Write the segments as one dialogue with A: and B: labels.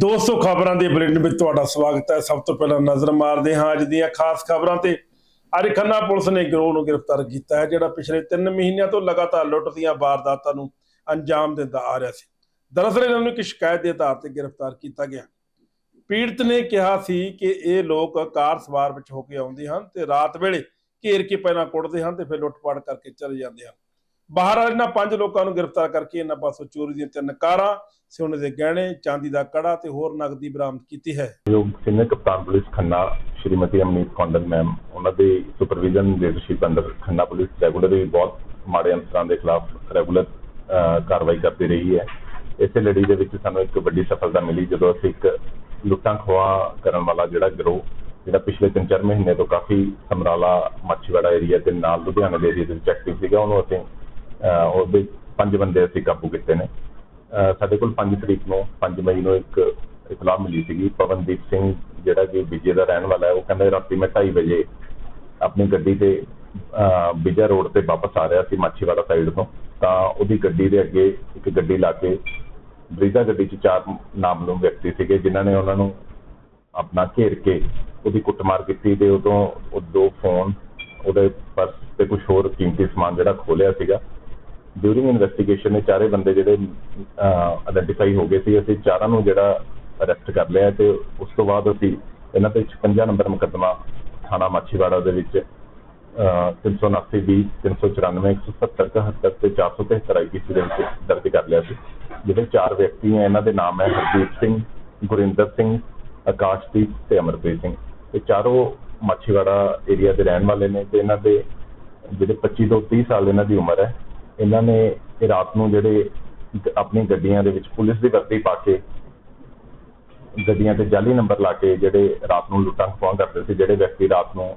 A: ਦੋਸਤੋ, ਖਬਰਾਂ ਦੇ ਬੁਲੇਟਿਨ ਵਿੱਚ ਤੁਹਾਡਾ ਸਵਾਗਤ ਹੈ। ਸਭ ਤੋਂ ਪਹਿਲਾਂ ਨਜ਼ਰ ਮਾਰਦੇ ਹਾਂ ਅੱਜ ਦੀਆਂ ਖਾਸ ਖਬਰਾਂ ਤੇ। ਅੱਜ ਖੰਨਾ ਪੁਲਿਸ ਨੇ ਗਿਰੋਹ ਨੂੰ ਗ੍ਰਿਫਤਾਰ ਕੀਤਾ ਹੈ, ਜਿਹੜਾ ਪਿਛਲੇ 3 ਮਹੀਨਿਆਂ ਤੋਂ ਲਗਾਤਾਰ ਲੁੱਟ ਦੀਆਂ ਵਾਰਦਾਤਾਂ ਨੂੰ ਅੰਜਾਮ ਦਿੰਦਾ ਆ ਰਿਹਾ ਸੀ। ਦਰਅਸਲ ਇਹਨਾਂ ਨੂੰ ਇੱਕ ਸ਼ਿਕਾਇਤ ਦੇ ਆਧਾਰ ਤੇ ਗ੍ਰਿਫਤਾਰ ਕੀਤਾ ਗਿਆ। ਪੀੜਤ ਨੇ ਕਿਹਾ ਸੀ ਕਿ ਇਹ ਲੋਕ ਕਾਰ ਸਵਾਰ ਵਿੱਚ ਹੋ ਕੇ ਆਉਂਦੇ ਹਨ ਤੇ ਰਾਤ ਵੇਲੇ ਘੇਰ ਕੇ ਪਹਿਲਾਂ ਕੁੱਟਦੇ ਹਨ ਤੇ ਫਿਰ ਲੁੱਟਪਾਟ ਕਰਕੇ ਚਲੇ ਜਾਂਦੇ ਹਨ। ਬਾਹਰ ਇਹਨਾਂ ਪੰਜ ਲੋਕਾਂ ਨੂੰ ਗ੍ਰਿਫਤਾਰ ਕਰਕੇ ਇਹਨਾਂ ਪਾਸੋਂ ਚੋਰੀ ਦੀਆਂ ਤਿੰਨ ਕਾਰਾਂ ਸੋਨੇ ਦੇ ਗਹਿਣੇ, ਚਾਂਦੀ ਦਾ ਕੜਾ ਤੇ ਹੋਰ ਨਗਦੀ ਬਰਾਮਦ ਕੀਤੀ ਹੈ।
B: ਜੋ ਸੀਨੀਅਰ ਕਪਤਾਨ ਪੁਲਿਸ ਖੰਨਾ, ਸ਼੍ਰੀਮਤੀ ਅਮਨੀਤ ਕੌਂਡਲ ਮੈਮ, ਉਹਨਾਂ ਦੇ supervision leadership under Khanna police regularly ਬਹੁਤ ਮਾੜੇ ਅੰਸਰਾਂ ਦੇ ਖਿਲਾਫ ਰੈਗੂਲਰ ਕਾਰਵਾਈ ਕਰਦੀ ਰਹੀ ਹੈ। ਇਸੇ ਲੜੀ ਦੇ ਵਿੱਚ ਸਾਨੂੰ ਇੱਕ ਵੱਡੀ ਸਫਲਤਾ ਮਿਲੀ ਜਦੋਂ ਅਸੀਂ ਇੱਕ ਲੁੱਟਾਂ ਖੋਹਾਂ ਕਰਨ ਵਾਲਾ ਜਿਹੜਾ ਗਰੋਹ, ਜਿਹੜਾ ਪਿਛਲੇ 3-4 ਮਹੀਨੇ ਤੋਂ ਕਾਫੀ ਸਮਰਾਲਾ ਮੱਛੀਵਾੜਾ ਏਰੀਆ ਤੇ ਨਾਲ ਲੁਧਿਆਣਾ ਦੇ ਏਰੀਆ ਦੇ ਵਿੱਚ ਐਕਟਿਵ ਸੀਗਾ, ਉਹਨੂੰ ਅਸੀਂ ਉਹਦੇ ਪੰਜ ਬੰਦੇ ਅਸੀਂ ਕਾਬੂ ਕੀਤੇ ਨੇ। ਸਾਡੇ ਕੋਲ 5 ਤਰੀਕ ਨੂੰ 5 ਮਈ ਨੂੰ ਇੱਕ ਇਤਲਾਹ ਮਿਲੀ ਸੀਗੀ। ਪਵਨਦੀਪ ਸਿੰਘ ਜਿਹੜਾ ਕਿ ਵਿਜੇ ਦਾ ਰਹਿਣ ਵਾਲਾ ਹੈ, ਉਹ ਕਹਿੰਦਾ ਰਾਤੀ ਮੈਂ 2:30 ਵਜੇ ਆਪਣੀ ਗੱਡੀ ਤੇ ਵਿਜਾ ਰੋਡ ਤੇ ਵਾਪਸ ਆ ਰਿਹਾ ਸੀ ਮਾਛੀਵਾੜਾ ਸਾਈਡ ਤੋਂ। ਤਾਂ ਉਹਦੀ ਗੱਡੀ ਦੇ ਅੱਗੇ ਇੱਕ ਗੱਡੀ ਲਾ ਕੇ ਬ੍ਰੀਜਾ ਗੱਡੀ 'ਚ ਚਾਰ ਨਾਮਲੂਮ ਵਿਅਕਤੀ ਸੀਗੇ, ਜਿਨ੍ਹਾਂ ਨੇ ਉਹਨਾਂ ਨੂੰ ਆਪਣਾ ਘੇਰ ਕੇ ਉਹਦੀ ਕੁੱਟਮਾਰ ਕੀਤੀ ਤੇ ਉਦੋਂ ਉਹ ਦੋ ਫੋਨ ਉਹਦੇ ਪਰਸ ਤੇ ਕੁਝ ਹੋਰ ਕੀਮਤੀ ਸਮਾਨ ਜਿਹੜਾ ਖੋਲਿਆ ਸੀਗਾ। ਡਿਊਰਿੰਗ ਇਨਵੈਸਟੀਗੇਸ਼ਨ ਇਹ ਚਾਰੇ ਬੰਦੇ ਜਿਹੜੇ ਆਇਡੈਂਟੀਫਾਈ ਹੋ ਗਏ ਸੀ, ਅਸੀਂ ਚਾਰਾਂ ਨੂੰ ਜਿਹੜਾ ਅਰੈਸਟ ਕਰ ਲਿਆ ਤੇ ਉਸ ਤੋਂ ਬਾਅਦ ਅਸੀਂ ਇਹਨਾਂ ਤੇ 56 ਨੰਬਰ ਮੁਕੱਦਮਾ ਥਾਣਾ ਮਾਛੀਵਾੜਾ ਦੇ ਵਿੱਚ 379 20 394 170 71 ਤੇ 473 ਆਈਪੀਸੀ ਦੇ ਵਿੱਚ ਦਰਜ ਕਰ ਲਿਆ ਸੀ। ਜਿਹੜੇ ਚਾਰ ਵਿਅਕਤੀ ਹੈ, ਇਹਨਾਂ ਦੇ ਨਾਮ ਹੈ ਹਰਦੀਪ ਸਿੰਘ, ਗੁਰਿੰਦਰ ਸਿੰਘ, ਆਕਾਸ਼ਦੀਪ ਤੇ ਅਮਰਪ੍ਰੀਤ ਸਿੰਘ। ਇਹ ਚਾਰੋਂ ਮਾਛੀਵਾੜਾ ਏਰੀਆ ਦੇ ਰਹਿਣ ਵਾਲੇ ਨੇ ਤੇ ਇਹਨਾਂ ਦੇ ਜਿਹੜੇ 25 ਤੋਂ 30 ਸਾਲ ਇਹਨਾਂ ਦੀ ਉਮਰ ਹੈ ਇਹਨਾਂ ਨੇ ਰਾਤ ਨੂੰ ਜਿਹੜੇ ਆਪਣੀ ਗੱਡੀਆਂ ਦੇ ਵਿੱਚ ਪੁਲਿਸ ਦੀ ਵਰਦੀ ਪਾ ਕੇ ਗੱਡੀਆਂ ਤੇ ਜਾਲੀ ਨੰਬਰ ਲਾ ਕੇ ਜਿਹੜੇ ਰਾਤ ਨੂੰ ਲੁੱਟਾਂ ਖੋਹਾਂ ਕਰਦੇ ਸੀ, ਜਿਹੜੇ ਵਿਅਕਤੀ ਰਾਤ ਨੂੰ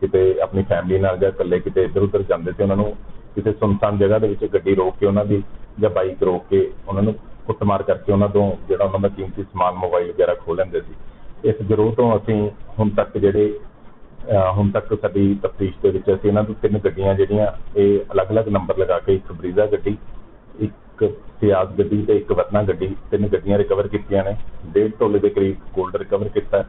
B: ਕਿਤੇ ਆਪਣੀ ਫੈਮਿਲੀ ਨਾਲ ਜਾਂ ਇਕੱਲੇ ਕਿਤੇ ਇੱਧਰ ਉੱਧਰ ਜਾਂਦੇ ਸੀ, ਉਹਨਾਂ ਨੂੰ ਕਿਤੇ ਸੁਨਸਾਨ ਜਗ੍ਹਾ ਦੇ ਵਿੱਚ ਗੱਡੀ ਰੋਕ ਕੇ ਉਹਨਾਂ ਦੀ ਜਾਂ ਬਾਈਕ ਰੋਕ ਕੇ ਉਹਨਾਂ ਨੂੰ ਕੁੱਟਮਾਰ ਕਰਕੇ ਉਹਨਾਂ ਤੋਂ ਜਿਹੜਾ ਉਹਨਾਂ ਦਾ ਕੀਮਤੀ ਸਮਾਨ ਮੋਬਾਈਲ ਵਗੈਰਾ ਖੋਹ ਲੈਂਦੇ ਸੀ। ਇਸ ਗਿਰੋਹ ਤੋਂ ਅਸੀਂ ਹੁਣ ਤੱਕ ਜਿਹੜੇ ਹੁਣ ਤੱਕ ਸਾਡੀ ਤਫਤੀਸ਼ ਦੇ ਵਿੱਚ ਅਸੀਂ ਇਹਨਾਂ ਤੋਂ ਤਿੰਨ ਗੱਡੀਆਂ ਜਿਹੜੀਆਂ, ਇਹ ਅਲੱਗ-ਅਲੱਗ ਨੰਬਰ ਲਗਾ ਕੇ ਇੱਕ ਬਰੀਜ਼ਾ ਗੱਡੀ, ਇੱਕ ਸਿਆਜ਼ ਗੱਡੀ ਤੇ ਇੱਕ ਵਰਨਾ ਗੱਡੀ, ਤਿੰਨ ਗੱਡੀਆਂ ਰਿਕਵਰ ਕੀਤੀਆਂ ਨੇ। ਡੇਢ ਤੋਲੇ ਦੇ ਕਰੀਬ 골ਡ ਰਿਕਵਰ ਕੀਤਾ।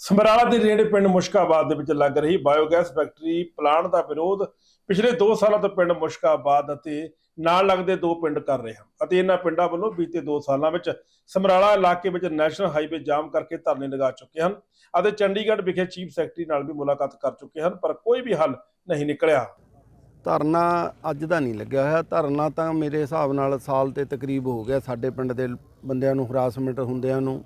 A: ਸਮਰਾਲਾ ਦੇ ਨੇੜੇ ਪਿੰਡ ਮੁਸ਼ਕਾਬਾਦ ਦੇ ਵਿੱਚ ਲੱਗ ਰਹੀ ਬਾਇਓਗੈਸ ਫੈਕਟਰੀ ਪਲਾਂਟ ਦਾ ਵਿਰੋਧ ਪਿਛਲੇ 2 ਸਾਲਾਂ ਤੋਂ ਪਿੰਡ ਮੁਸ਼ਕਾਬਾਦ ਅਤੇ ਨਾਲ ਲੱਗਦੇ ਦੋ ਪਿੰਡ ਕਰ ਰਹੇ ਹਨ ਅਤੇ ਇਹਨਾਂ ਪਿੰਡਾਂ ਵੱਲੋਂ ਬੀਤੇ 2 ਸਾਲਾਂ ਵਿੱਚ ਸਮਰਾਲਾ ਇਲਾਕੇ ਵਿੱਚ ਨੈਸ਼ਨਲ ਹਾਈਵੇ ਜਾਮ ਕਰਕੇ ਧਰਨੇ ਲਗਾ ਚੁੱਕੇ ਹਨ ਅਤੇ ਚੰਡੀਗੜ੍ਹ ਵਿਖੇ ਚੀਫ ਸੈਕਟਰੀ ਨਾਲ ਵੀ ਮੁਲਾਕਾਤ ਕਰ ਚੁੱਕੇ ਹਨ, ਪਰ ਕੋਈ ਵੀ ਹੱਲ ਨਹੀਂ ਨਿਕਲਿਆ।
C: ਧਰਨਾ ਅੱਜ ਦਾ ਨਹੀਂ ਲੱਗਿਆ ਹੋਇਆ। ਧਰਨਾ ਤਾਂ ਮੇਰੇ ਹਿਸਾਬ ਨਾਲ ਸਾਲ ਤੇ ਤਕਰੀਬ ਹੋ ਗਿਆ। ਸਾਡੇ ਪਿੰਡ ਦੇ ਬੰਦਿਆਂ ਨੂੰ, ਹਰਾਸਮੈਂਟ ਹੁੰਦਿਆਂ ਨੂੰ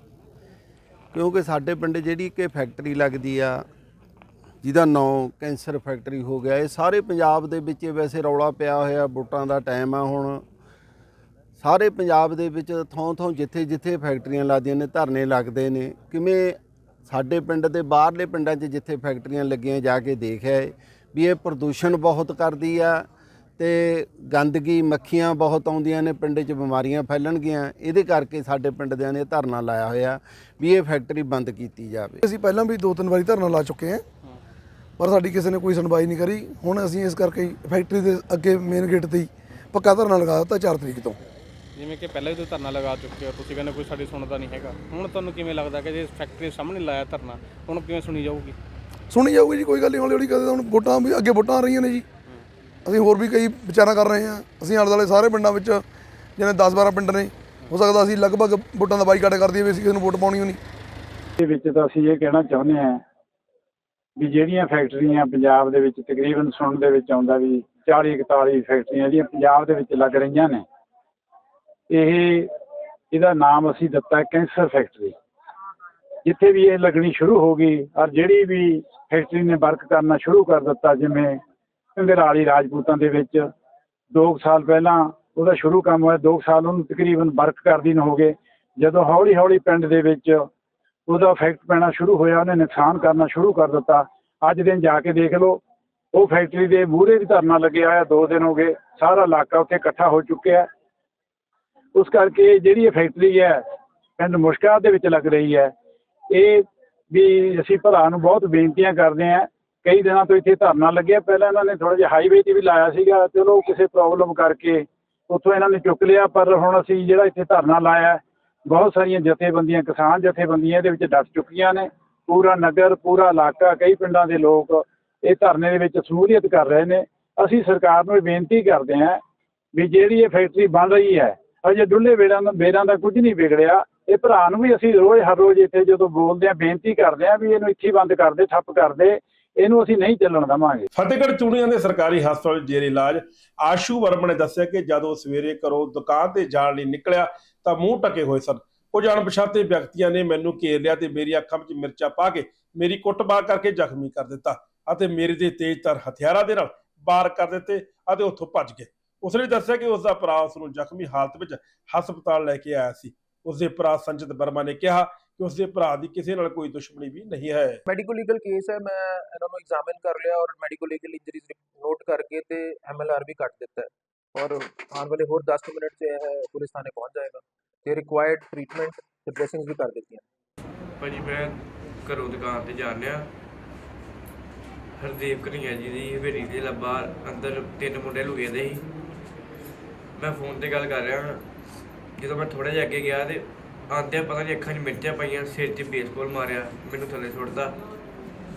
C: ਕਿਉਂਕਿ ਸਾਡੇ ਪਿੰਡ ਜਿਹੜੀ ਕਿ ਫੈਕਟਰੀ ਲੱਗਦੀ ਆ, ਜਿਹਦਾ ਨਾਂ ਕੈਂਸਰ ਫੈਕਟਰੀ ਹੋ ਗਿਆ, ਇਹ ਸਾਰੇ ਪੰਜਾਬ ਦੇ ਵਿੱਚ ਵੈਸੇ ਰੌਲਾ ਪਿਆ ਹੋਇਆ, ਵੋਟਾਂ ਦਾ ਟਾਈਮ ਆ ਹੁਣ। ਸਾਰੇ ਪੰਜਾਬ ਦੇ ਵਿੱਚ ਥੋਂ ਥੋਂ ਜਿੱਥੇ ਜਿੱਥੇ ਫੈਕਟਰੀਆਂ ਲੱਗਦੀਆਂ ਨੇ, ਧਰਨੇ ਲੱਗਦੇ ਨੇ। ਕਿਵੇਂ ਸਾਡੇ ਪਿੰਡ ਦੇ ਬਾਹਰਲੇ ਪਿੰਡਾਂ 'ਚ ਜਿੱਥੇ ਫੈਕਟਰੀਆਂ ਲੱਗੀਆਂ, ਜਾ ਕੇ ਦੇਖਿਆ ਏ ਵੀ ਇਹ ਪ੍ਰਦੂਸ਼ਣ ਬਹੁਤ ਕਰਦੀ ਆ। ਤੇ ਗੰਦਗੀ ਮੱਖੀਆਂ ਬਹੁਤ ਆਉਂਦੀਆਂ ਨੇ ਪਿੰਡ 'ਚ ਬਿਮਾਰੀਆਂ ਫੈਲਣਗੀਆਂ ਇਹਦੇ ਕਰਕੇ ਸਾਡੇ ਪਿੰਡ ਦਿਆਂ ਨੇ ਧਰਨਾ ਲਾਇਆ ਹੋਇਆ ਵੀ ਇਹ ਫੈਕਟਰੀ ਬੰਦ ਕੀਤੀ ਜਾਵੇ।
D: ਅਸੀਂ ਪਹਿਲਾਂ ਵੀ ਦੋ ਤਿੰਨ ਵਾਰੀ ਧਰਨਾ ਲਾ ਚੁੱਕੇ ਹਾਂ ਪਰ ਸਾਡੀ ਕਿਸੇ ਨੇ ਕੋਈ ਸੁਣਵਾਈ ਨਹੀਂ ਕਰੀ। ਹੁਣ ਅਸੀਂ ਇਸ ਕਰਕੇ ਫੈਕਟਰੀ ਦੇ ਅੱਗੇ ਮੇਨ ਗੇਟ ਤੇ ਹੀ ਪੱਕਾ ਧਰਨਾ ਲਗਾ ਦਿੱਤਾ 4 ਤਰੀਕ ਤੋਂ।
E: ਜਿਵੇਂ ਕਿ ਪਹਿਲਾਂ ਵੀ ਤੁਸੀਂ ਧਰਨਾ ਲਗਾ ਚੁੱਕੇ ਹੋ ਤੁਸੀਂ ਕਹਿੰਦੇ ਕੋਈ ਸਾਡੀ ਸੁਣਦਾ ਨਹੀਂ ਹੈਗਾ। ਹੁਣ ਤੁਹਾਨੂੰ ਕਿਵੇਂ ਲੱਗਦਾ ਕਿ ਜੇ ਫੈਕਟਰੀ ਦੇ ਸਾਹਮਣੇ ਲਾਇਆ ਧਰਨਾ ਹੁਣ ਕਿਵੇਂ ਸੁਣੀ ਜਾਊਗੀ?
D: ਸੁਣੀ ਜਾਊਗੀ ਜੀ ਕੋਈ ਗੱਲ ਨਹੀਂ ਹੌਲੀ ਹੌਲੀ ਕਦੇ ਹੁਣ ਵੋਟਾਂ ਵੀ ਅੱਗੇ ਵੋਟਾਂ ਆ ਰਹੀਆਂ ਨੇ ਜੀ। ਅਸੀਂ ਹੋਰ ਵੀ ਕਈ ਵਿਚਾਰਾਂ ਕਰ ਰਹੇ ਹਾਂ। ਅਸੀਂ ਆਲੇ ਦੁਆਲੇ ਸਾਰੇ ਪਿੰਡਾਂ ਵਿੱਚ, ਜਿਵੇਂ 10 12 ਪਿੰਡ ਨੇ, ਹੋ ਸਕਦਾ ਅਸੀਂ ਲਗਭਗ ਵੋਟਾਂ ਦਾ ਬਾਈਕਾਟ ਕਰ ਦਈਏ ਵੀ ਅਸੀਂ ਕਿਸੇ ਨੂੰ ਵੋਟ ਪਾਉਣੀ ਹੋਣੀ
F: ਦੇ ਵਿੱਚ ਤਾਂ ਅਸੀਂ ਇਹ ਕਹਿਣਾ ਚਾਹੁੰਦੇ ਹਾਂ ਵੀ ਜਿਹੜੀਆਂ ਫੈਕਟਰੀਆਂ ਪੰਜਾਬ ਦੇ ਵਿੱਚ ਤਕਰੀਬਨ ਸੁਣਨ ਦੇ ਵਿੱਚ ਆਉਂਦਾ ਵੀ 40 41 ਫੈਕਟਰੀਆਂ ਜਿਹੜੀਆਂ ਪੰਜਾਬ ਦੇ ਵਿੱਚ ਲੱਗ ਰਹੀਆਂ ਨੇ, ਇਹ ਇਹਦਾ ਨਾਮ ਅਸੀਂ ਦਿੱਤਾ ਕੈਂਸਰ ਫੈਕਟਰੀ। ਜਿੱਥੇ ਵੀ ਇਹ ਲੱਗਣੀ ਸ਼ੁਰੂ ਹੋ ਗਈ ਔਰ ਜਿਹੜੀ ਵੀ ਫੈਕਟਰੀ ਨੇ ਵਰਕ ਕਰਨਾ ਸ਼ੁਰੂ ਕਰ ਦਿੱਤਾ, ਜਿਵੇਂ ਕੰਗਰਾਲੀ ਰਾਜਪੂਤਾਂ ਦੇ ਵਿੱਚ 2 ਸਾਲ ਪਹਿਲਾਂ ਉਹਦਾ ਸ਼ੁਰੂ ਕੰਮ ਹੋਇਆ 2 ਸਾਲ ਉਹਨੂੰ ਤਕਰੀਬਨ ਵਰਕ ਕਰਦੀ ਨੂੰ ਹੋ ਗਏ। ਜਦੋਂ ਹੌਲੀ ਹੌਲੀ ਪਿੰਡ ਦੇ ਵਿੱਚ ਉਹਦਾ ਇਫੈਕਟ ਪੈਣਾ ਸ਼ੁਰੂ ਹੋਇਆ, ਉਹਨੇ ਨੁਕਸਾਨ ਕਰਨਾ ਸ਼ੁਰੂ ਕਰ ਦਿੱਤਾ। ਅੱਜ ਦਿਨ ਜਾ ਕੇ ਦੇਖ ਲਓ, ਉਹ ਫੈਕਟਰੀ ਦੇ ਮੂਹਰੇ ਵੀ ਧਰਨਾ ਲੱਗਿਆ ਹੋਇਆ, ਦੋ ਦਿਨ ਹੋ ਗਏ, ਸਾਰਾ ਇਲਾਕਾ ਉੱਥੇ ਇਕੱਠਾ ਹੋ ਚੁੱਕਿਆ। ਉਸ ਕਰਕੇ ਜਿਹੜੀ ਇਹ ਫੈਕਟਰੀ ਹੈ, ਪਿੰਡ ਮੁਸ਼ਕਾ ਦੇ ਵਿੱਚ ਲੱਗ ਰਹੀ ਹੈ। ਇਹ ਵੀ ਅਸੀਂ ਭਰਾ ਨੂੰ ਬਹੁਤ ਬੇਨਤੀਆਂ ਕਰਦੇ ਹਾਂ ਕਈ ਦਿਨਾਂ ਤੋਂ ਇੱਥੇ ਧਰਨਾ ਲੱਗਿਆ। ਪਹਿਲਾਂ ਇਹਨਾਂ ਨੇ ਥੋੜਾ ਜਿਹਾ ਹਾਈਵੇ ਤੇ ਵੀ ਲਾਇਆ ਸੀਗਾ ਚਲੋ ਕਿਸੇ ਪ੍ਰੋਬਲਮ ਕਰਕੇ ਉੱਥੋਂ ਇਹਨਾਂ ਨੇ ਚੁੱਕ ਲਿਆ। ਪਰ ਹੁਣ ਅਸੀਂ ਜਿਹੜਾ ਇੱਥੇ ਧਰਨਾ ਲਾਇਆ, ਬਹੁਤ ਸਾਰੀਆਂ ਜਥੇਬੰਦੀਆਂ, ਕਿਸਾਨ ਜਥੇਬੰਦੀਆਂ ਇਹਦੇ ਵਿੱਚ ਡਟ ਚੁੱਕੀਆਂ ਨੇ। ਪੂਰਾ ਨਗਰ, ਪੂਰਾ ਇਲਾਕਾ, ਕਈ ਪਿੰਡਾਂ ਦੇ ਲੋਕ ਇਹ ਧਰਨੇ ਦੇ ਵਿੱਚ ਸ਼ਮੂਲੀਅਤ ਕਰ ਰਹੇ ਨੇ। ਅਸੀਂ ਸਰਕਾਰ ਨੂੰ ਇਹ ਬੇਨਤੀ ਕਰਦੇ ਹਾਂ ਵੀ ਜਿਹੜੀ ਇਹ ਫੈਕਟਰੀ ਬਣ ਰਹੀ ਹੈ, ਅਜੇ ਡੁੱਲੇ ਵੇੜਾਂ ਦਾ ਬੇਰਾਂ ਦਾ ਕੁਝ ਨਹੀਂ ਵਿਗੜਿਆ। ਇਹ ਭਰਾ ਨੂੰ ਵੀ ਅਸੀਂ ਰੋਜ਼, ਹਰ ਰੋਜ਼ ਇੱਥੇ ਜਦੋਂ ਬੋਲਦੇ ਹਾਂ, ਬੇਨਤੀ ਕਰਦੇ ਹਾਂ ਵੀ ਇਹਨੂੰ ਇੱਥੇ ਬੰਦ ਕਰ ਦੇ, ਠੱਪ ਕਰ ਦੇ। ਇਹਨੂੰ ਅਸੀਂ ਨਹੀਂ ਚੱਲਣ ਦੇਵਾਂਗੇ।
A: ਫਤਿਹਗੜ੍ਹ ਚੂੜੀਆਂ ਦੇ ਸਰਕਾਰੀ ਹਸਪਤਾਲ ਵਿੱਚ ਜੇਰੇ ਇਲਾਜ। ਆਸ਼ੂ ਵਰਮਾ ਨੇ ਦੱਸਿਆ ਕਿ ਜਦੋਂ ਸਵੇਰੇ ਘਰੋਂ ਦੁਕਾਨ ਤੇ ਜਾਣ ਲਈ ਨਿਕਲਿਆ, ਤਾਂ ਮੂੰਹ ਟਕੇ ਹੋਏ ਸਨ। ਕੁਝ ਅਣਪਛਾਤੇ ਵਿਅਕਤੀਆਂ ਨੇ ਮੈਨੂੰ ਘੇਰ ਲਿਆ ਤੇ ਮੇਰੀ ਅੱਖਾਂ ਵਿੱਚ ਮਿਰਚਾਂ ਪਾ ਕੇ ਮੇਰੀ ਕੁੱਟਮਾਰ ਕਰਕੇ ਜ਼ਖਮੀ ਕਰ ਦਿੱਤਾ ਅਤੇ ਮੇਰੇ ਤੇ ਤੇਜ਼ਧਾਰ ਹਥਿਆਰਾਂ ਦੇ ਨਾਲ ਵਾਰ ਕਰ ਦਿੱਤੇ ਅਤੇ ਉੱਥੋਂ ਭੱਜ ਗਏ। ਉਸਨੇ ਦੱਸਿਆ ਕਿ ਉਸ ਦਾ ਭਰਾ ਉਸ ਨੂੰ ਜ਼ਖਮੀ ਹਾਲਤ ਵਿੱਚ ਹਸਪਤਾਲ ਲੈ ਕੇ ਆਇਆ ਸੀ। ਉਸਦੇ ਭਰਾ ਸੰਜਤ ਵਰਮਾ ਨੇ ਕਿਹਾ ਕਿ ਉਸਦੇ ਭਰਾ ਦੀ ਕਿਸੇ ਨਾਲ ਕੋਈ ਦੁਸ਼ਮਣੀ ਵੀ ਨਹੀਂ ਹੈ।
G: ਮੈਡੀਕਲ ਲੀਗਲ ਕੇਸ ਹੈ ਮੈਂ ਇਹਨਾਂ ਨੂੰ ਐਗਜ਼ਾਮਿਨ ਕਰ ਲਿਆ ਔਰ ਮੈਡੀਕਲ ਲੀਗਲ ਇੰਜਰੀਜ਼ ਨੋਟ ਕਰਕੇ ਤੇ ਐਮਐਲਆਰ ਵੀ ਕੱਟ ਦਿੱਤਾ ਹੈ। ਔਰ ਆਉਣ ਵਾਲੇ ਹੋਰ 10 ਕੁ ਮਿੰਟ 'ਚ ਇਹ ਪੁਲਿਸ ਥਾਣੇ ਪਹੁੰਚ ਜਾਏਗਾ ਤੇ ਰਿਕੁਆਇਰਡ ਟ੍ਰੀਟਮੈਂਟ ਤੇ ਡ੍ਰੈਸਿੰਗਸ ਵੀ ਕਰ ਦਿੱਤੀਆਂ।
H: ਭਾਜੀ ਮੈਂ ਘਰੋਂ ਦੁਕਾਨ ਤੇ ਜਾਣਿਆ ਹਰਦੀਪ ਕਨਈਆ ਜੀ ਦੀ ਹਵੇਲੀ ਦੇ ਲੱਭਾ ਅੰਦਰ ਤਿੰਨ ਮੁੰਡੇ ਲੁਕੇ ਦੇ ਸੀ। ਮੈਂ ਫੋਨ ਤੇ ਗੱਲ ਕਰ ਰਿਹਾ ਹਾਂ ਜਦੋਂ ਮੈਂ ਥੋੜਾ ਜਿਹਾ ਅੱਗੇ ਗਿਆ ਤੇ ਆਂਦਿਆਂ ਪਤਾ ਨਹੀਂ ਅੱਖਾਂ 'ਚ ਮਿਰਚਾਂ ਪਈਆਂ ਸਿਰ 'ਚ ਬੇਸਬਾਲ ਮਾਰਿਆ ਮੈਨੂੰ ਥੱਲੇ ਸੁੱਟਦਾ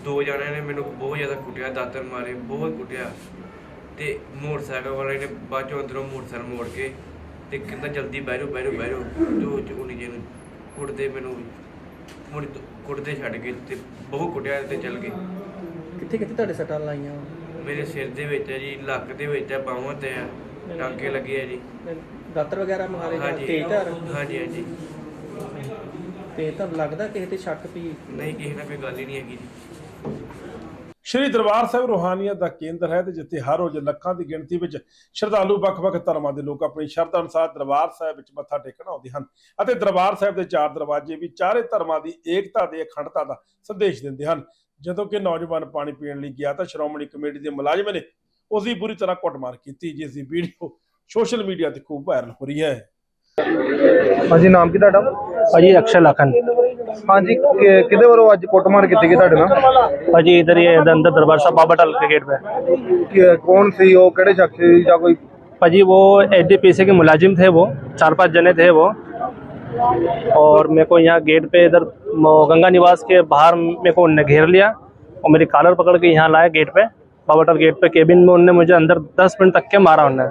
H: ਦੋ ਜਣਿਆਂ ਨੇ ਮੈਨੂੰ ਬਹੁਤ ਜ਼ਿਆਦਾ ਕੁੱਟਿਆ ਦਾਤਰ ਮਾਰੇ ਬਹੁਤ ਕੁੱਟਿਆ। ਤੇ ਮੋਟਰਸਾਈਕਲ ਵਾਲੇ ਨੇ ਬਾਅਦ ਚੋਂ ਅੰਦਰੋਂ ਮੋਟਰਸਾਈਕਲ ਮੋੜ ਕੇ ਤੇ ਕਹਿੰਦਾ ਜਲਦੀ ਜਾਓ ਬਹਿ ਜਾਓ ਜੋ ਚੁਣੀ ਜੀ ਨੂੰ ਕੁੱਟਦੇ ਮੈਨੂੰ ਮੁੜ ਕੁੱਟਦੇ ਛੱਡ ਕੇ ਤੇ ਬਹੁਤ ਕੁੱਟਿਆ ਤੇ ਚੱਲ ਗਏ
G: ਕਿੱਥੇ ਕਿੱਥੇ ਤੁਹਾਡੇ ਸੱਟਾਂ ਲਾਈਆਂ?
H: ਮੇਰੇ ਸਿਰ ਦੇ ਵਿੱਚ ਹੈ ਜੀ ਲੱਕ ਦੇ ਵਿੱਚ ਹੈ ਬਾਹਾਂ ਤੇ ਹੈ ਟਾਂਕੇ ਲੱਗੇ ਆ ਜੀ।
G: ਦਾਤਰ ਵਗੈਰਾ ਮਾਰੇ
H: ਹਾਂਜੀ। ਹਾਂਜੀ ਹਾਂਜੀ।
G: ਤੇ ਤਾਂ ਲੱਗਦਾ ਕਿਸੇ ਤੇ ਸ਼ੱਕ ਵੀ?
H: ਨਹੀਂ ਕਿਸੇ ਨਾਲ ਕੋਈ ਗੱਲ ਹੀ ਨਹੀਂ ਹੈਗੀ ਜੀ।
A: ਸ਼੍ਰੀ ਦਰਬਾਰ ਸਾਹਿਬ ਰੂਹਾਨੀਅਤ ਦਾ ਕੇਂਦਰ ਹੈ ਤੇ ਜਿੱਥੇ ਹਰ ਰੋਜ਼ ਲੱਖਾਂ ਦੀ ਗਿਣਤੀ ਵਿੱਚ ਸ਼ਰਧਾਲੂ ਵੱਖ-ਵੱਖ ਧਰਮਾਂ ਦੇ ਲੋਕ ਆਪਣੀ ਸ਼ਰਧਾ ਅਨੁਸਾਰ ਦਰਬਾਰ ਸਾਹਿਬ ਵਿੱਚ ਮੱਥਾ ਟੇਕਣ ਆਉਂਦੇ ਹਨ ਅਤੇ ਦਰਬਾਰ ਸਾਹਿਬ ਦੇ ਚਾਰ ਦਰਵਾਜ਼ੇ ਵੀ ਚਾਰੇ ਧਰਮਾਂ ਦੀ ਏਕਤਾ ਤੇ ਅਖੰਡਤਾ ਦਾ ਸੰਦੇਸ਼ ਦਿੰਦੇ ਹਨ। ਜਦੋਂ ਕਿ ਨੌਜਵਾਨ ਪਾਣੀ ਪੀਣ ਲਈ ਗਿਆ ਤਾਂ ਸ਼੍ਰੋਮਣੀ ਕਮੇਟੀ ਦੇ ਮੁਲਾਜ਼ਮ ਨੇ ਉਸ ਦੀ ਬੁਰੀ ਤਰ੍ਹਾਂ ਕੁੱਟਮਾਰ ਕੀਤੀ ਜਿਸ ਦੀ ਵੀਡੀਓ ਸੋਸ਼ਲ ਮੀਡੀਆ ਤੇ ਖੂਬ ਵਾਇਰਲ ਹੋ ਰਹੀ ਹੈ।
I: ਹਾਂਜੀ ਨਾਮ ਕੀ ਤੁਹਾਡਾ?
J: ਭਾਜੀ ਅਕਸ਼ਰ ਲਖਨ
I: ਹਾਂਜੀ ਕਿ- ਕਿਹਦੇ ਵੱਲੋਂ ਅੱਜ ਕੁੱਟਮਾਰ ਕੀਤੀ ਗਈ ਤੁਹਾਡੇ ਨਾਲ
J: ਭਾਜੀ इधर ये अंदर दरबार साहब बाबा टल के गेट पे
I: ਕਿ- कौन ਸੀ ਉਹ ਕਿਹੜੇ ਸ਼ਖਸ ਸੀ ਜਾਂ ਕੋਈ
J: भाजी वो एच के मुलाजिम थे वो चार पांच जने थे वो और मेरे को यहाँ गेट पे इधर म- गंगा निवास के बाहर मेरे को उनने घेर लिया और मेरी कॉलर पकड़ के यहाँ लाया गेट पे बाबा टल गेट पे केबिन में उनने मुझे अंदर दस मिनट तक के मारा उनने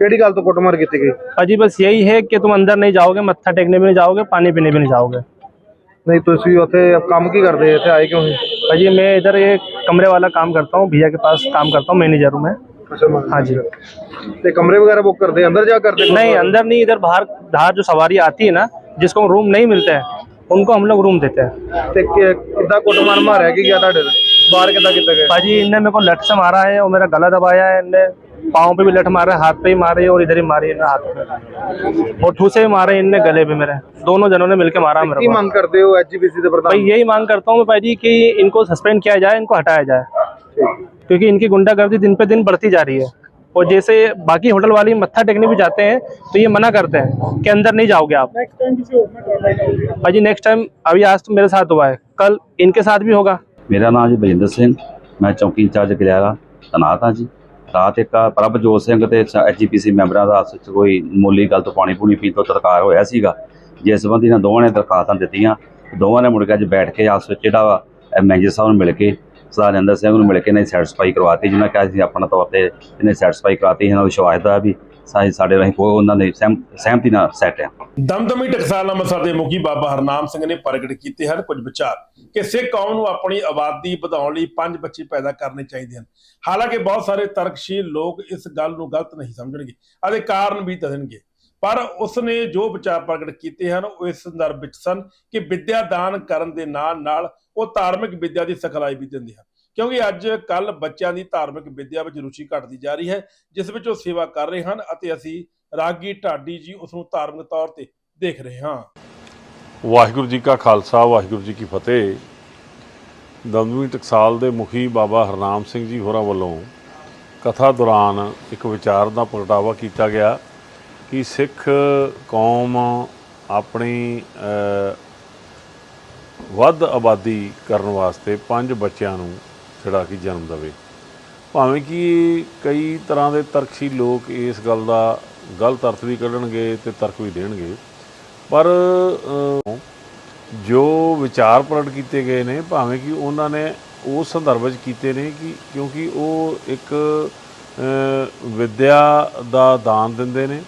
I: केड़ी गल तो ਕੁੱਟਮਾਰ ਕੀਤੀ ਗਈ?
J: अजी बस यही है कि तुम अंदर नहीं जाओगे मत्था टेकने भी नहीं जाओगे पानी पीने भी नहीं जाओगे नहीं
I: ਨਹੀਂ ਤੁਸੀਂ ਉੱਥੇ ਕੰਮ ਕੀ ਕਰਦੇ? ਇੱਥੇ ਆਏ ਕਿਉਂ ਸੀ
J: अजी मैं इधर ये कमरे वाला काम करता हूँ भैया के पास काम करता हूँ मैनेजर हूँ मैं हाँ जी
I: ते कमरे वगैरह बुक कर दे अंदर जा कर दे
J: नहीं अंदर नहीं इधर बाहर बाहर जो सवारी आती है ना जिसको रूम नहीं मिलते हैं उनको हम लोग रूम देते हैं
I: कितना ਕਿ- ਕਿੱਦਾਂ ਕੁੱਟਮਾਰ ਮਾਰਿਆ? ਕੀ ਗਿਆ ਤੁਹਾਡੇ बाहर कितना कितना भाजी ਗਿਆ?
J: इनने मेरे को लट से मारा है और मेरा गला दबाया है इनने पाँव पे भी लठ मारे हाथ पे भी मारे और इधर ही मारी इन्हें हाथ पे। और ठूसे भी मारे इनने गले भी मेरे। दोनों जनों ने मिलकर मारा मेरे
I: मांग करते हो एचजीपीसी से
J: भाई यही मांग करता हूँ भाई जी की इनको सस्पेंड किया जाए इनको हटाया जाए। क्योंकि इनकी गुंडागर्दी दिन पे दिन बढ़ती जा रही है। और जैसे बाकी होटल वाले मत्था टेकने भी जाते हैं तो ये मना करते हैं कि अंदर नहीं जाओगे आप। भाई जी नेक्स्ट टाइम अभी आज तो मेरे साथ हुआ है। कल इनके साथ भी होगा।
K: मेरा नाम जी बजेंद्र सिंह। मैं चौकी इंचार्ज किराया तनाता जी। ਰਾਤ ਇੱਕ ਪ੍ਰਭਜੋਤ ਸਿੰਘ ਤੇ ਐਚਜੀਪੀਸੀ ਮੈਂਬਰਾਂ ਦਾ ਆਪਸ ਵਿੱਚ ਕੋਈ ਮੋਲੀ ਗੱਲ ਤੋਂ ਪਾਣੀ ਪੂਣੀ ਪੀਣ ਤੋਂ ਤਰਕਾਰ ਹੋਇਆ ਸੀਗਾ। ਜਿਸ ਸੰਬੰਧੀ ਨਾਲ ਦੋਵਾਂ ਨੇ ਦਰਖਾਸਤਾਂ ਦਿੱਤੀਆਂ। ਦੋਵਾਂ ਨੇ ਮੁੜ ਕੇ ਅੱਜ ਬੈਠ ਕੇ ਆਪਸ ਵਿੱਚ ਜਿਹੜਾ ਵਾ ਮੈਨੇਜਰ ਸਾਹਿਬ ਨੂੰ ਮਿਲ ਕੇ, ਸਰਦਾਰ ਨਰਿੰਦਰ ਸਿੰਘ ਨੂੰ ਮਿਲ ਕੇ ਨੇ ਸੈਟੀਸਫਾਈ ਕਰਵਾਤੀ ਜਿਵੇਂ ਕਿਹਾ ਸੀ ਆਪਣਾ ਤੌਰ ਤੇ ਇਹਨੇ ਸੈਟੀਸਫਾਈ ਕਰਾਤੀ, ਇਹਨਾਂ ਨੂੰ ਵਿਸ਼ਵਾਸ ਦਾ ਵੀ ਸਾਈ ਸਾਡੇ ਰਾਹੀਂ ਉਹਨਾਂ ਦੇ ਸਹਿਮਤੀ ਨਾਲ ਸੈਟ ਆ
A: ਦਮਦਮੀ ਟਕਸਾਲ ਅੰਮ੍ਰਿਤਸਰ ਦੇ ਮੁਖੀ ਬਾਬਾ ਹਰਨਾਮ ਸਿੰਘ ਨੇ ਪ੍ਰਗਟ ਕੀਤੇ ਹਨ ਕੁਝ ਵਿਚਾਰ ਕਿ ਸਿੱਖ ਕੌਮ ਨੂੰ ਆਪਣੀ ਆਬਾਦੀ ਵਧਾਉਣ ਲਈ ਪੰਜ ਬੱਚੇ ਪੈਦਾ ਕਰਨੇ ਚਾਹੀਦੇ ਹਨ। ਹਾਲਾਂਕਿ ਬਹੁਤ ਸਾਰੇ ਤਰਕਸ਼ੀਲ ਲੋਕ ਇਸ ਗੱਲ ਨੂੰ ਗਲਤ ਨਹੀਂ ਸਮਝਣਗੇ ਅਤੇ ਕਾਰਨ ਵੀ ਦੱਸਣਗੇ। ਪਰ ਉਸਨੇ ਜੋ ਵਿਚਾਰ ਪ੍ਰਗਟ ਕੀਤੇ ਹਨ ਉਹ ਇਸ ਸੰਦਰਭ ਵਿੱਚ ਸਨ ਕਿ ਵਿੱਦਿਆ ਦਾਨ ਕਰਨ ਦੇ ਨਾਲ ਨਾਲ ਉਹ ਧਾਰਮਿਕ ਵਿੱਦਿਆ ਦੀ ਸਿਖਲਾਈ ਵੀ ਦਿੰਦੇ ਹਨ। ਕਿਉਂਕਿ ਅੱਜ ਕੱਲ ਬੱਚਿਆਂ ਦੀ ਧਾਰਮਿਕ ਵਿੱਦਿਆ ਵਿੱਚ ਰੁਚੀ ਘਟਦੀ ਜਾ ਰਹੀ ਹੈ, ਜਿਸ ਵਿੱਚ ਉਹ ਸੇਵਾ ਕਰ ਰਹੇ ਹਨ ਅਤੇ ਅਸੀਂ ਰਾਗੀ ਢਾਡੀ ਜੀ ਉਸ ਨੂੰ ਧਾਰਮਿਕ ਤੌਰ ਤੇ ਦੇਖ ਰਹੇ ਹਾਂ।
L: ਵਾਹਿਗੁਰੂ ਜੀ ਕਾ ਖਾਲਸਾ, ਵਾਹਿਗੁਰੂ ਜੀ ਕੀ ਫਤਿਹ। ਦਮਦਮੀ ਟਕਸਾਲ ਦੇ ਮੁਖੀ ਬਾਬਾ ਹਰਨਾਮ ਸਿੰਘ ਜੀ ਹੋਰਾਂ ਵੱਲੋਂ ਕਥਾ ਦੌਰਾਨ ਇੱਕ ਵਿਚਾਰ ਦਾ ਪ੍ਰਗਟਾਵਾ ਕੀਤਾ ਗਿਆ ਕਿ ਸਿੱਖ ਕੌਮ ਆਪਣੀ ਵੱਧ ਆਬਾਦੀ ਕਰਨ ਵਾਸਤੇ ਪੰਜ ਬੱਚਿਆਂ ਨੂੰ ਜਿਹੜਾ ਕਿ ਜਨਮ ਦੇਵੇ। ਭਾਵੇਂ ਕਿ ਕਈ ਤਰ੍ਹਾਂ ਦੇ ਤਰਕਸ਼ੀ ਲੋਕ ਇਸ ਗੱਲ ਦਾ ਗਲਤ ਅਰਥ ਵੀ ਕੱਢਣਗੇ ਤੇ ਤਰਕ ਵੀ ਦੇਣਗੇ। ਪਰ ਜੋ ਵਿਚਾਰ ਪ੍ਰਗਟ ਕੀਤੇ ਗਏ ਨੇ ਭਾਵੇਂ ਕਿ ਉਹਨਾਂ ਨੇ ਉਸ ਸੰਦਰਭ ਵਿੱਚ ਕੀਤੇ ਨੇ ਕਿ ਕਿਉਂਕਿ ਉਹ ਇੱਕ ਅ, ਵਿਦਿਆ ਦਾ ਦਾਨ ਦਿੰਦੇ ਨੇ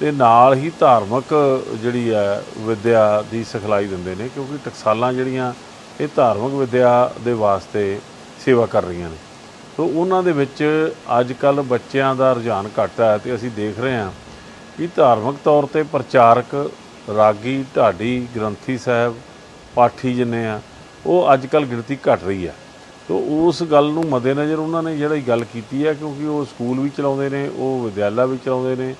L: ਤੇ ਨਾਲ ਹੀ ਧਾਰਮਿਕ ਜਿਹੜੀ ਹੈ ਵਿਦਿਆ ਦੀ ਸਿਖਲਾਈ ਦਿੰਦੇ ਨੇ ਕਿਉਂਕਿ ਟਕਸਾਲਾਂ ਜਿਹੜੀਆਂ ਇਹ ਧਾਰਮਿਕ ਵਿਦਿਆ ਦੇ ਵਾਸਤੇ ਸੇਵਾ ਕਰ ਰਹੀਆਂ ਨੇ। ਸੋ ਉਹਨਾਂ ਦੇ ਵਿੱਚ ਅੱਜ ਕੱਲ ਬੱਚਿਆਂ ਦਾ ਰੁਝਾਨ ਘੱਟ ਹੈ ਤੇ ਅਸੀਂ ਦੇਖ ਰਹੇ ਹਾਂ ਕਿ ਧਾਰਮਿਕ ਤੌਰ ਤੇ ਪ੍ਰਚਾਰਕ ਰਾਗੀ ਢਾਡੀ ਗ੍ਰੰਥੀ ਸਾਹਿਬ, ਪਾਠੀ ਜਿੰਨੇ ਆ, ਉਹ ਅੱਜ ਕੱਲ ਗਿਣਤੀ ਘਟ ਰਹੀ ਹੈ। ਤੋ ਉਸ ਗੱਲ ਨੂੰ ਮੱਦੇਨਜ਼ਰ ਉਹਨਾਂ ਨੇ ਜਿਹੜੀ ਗੱਲ ਕੀਤੀ ਹੈ ਕਿਉਂਕਿ ਉਹ ਸਕੂਲ ਵੀ ਚਲਾਉਂਦੇ ਨੇ, ਉਹ ਵਿਦਿਆਲਾ ਵੀ ਚਲਾਉਂਦੇ ਨੇ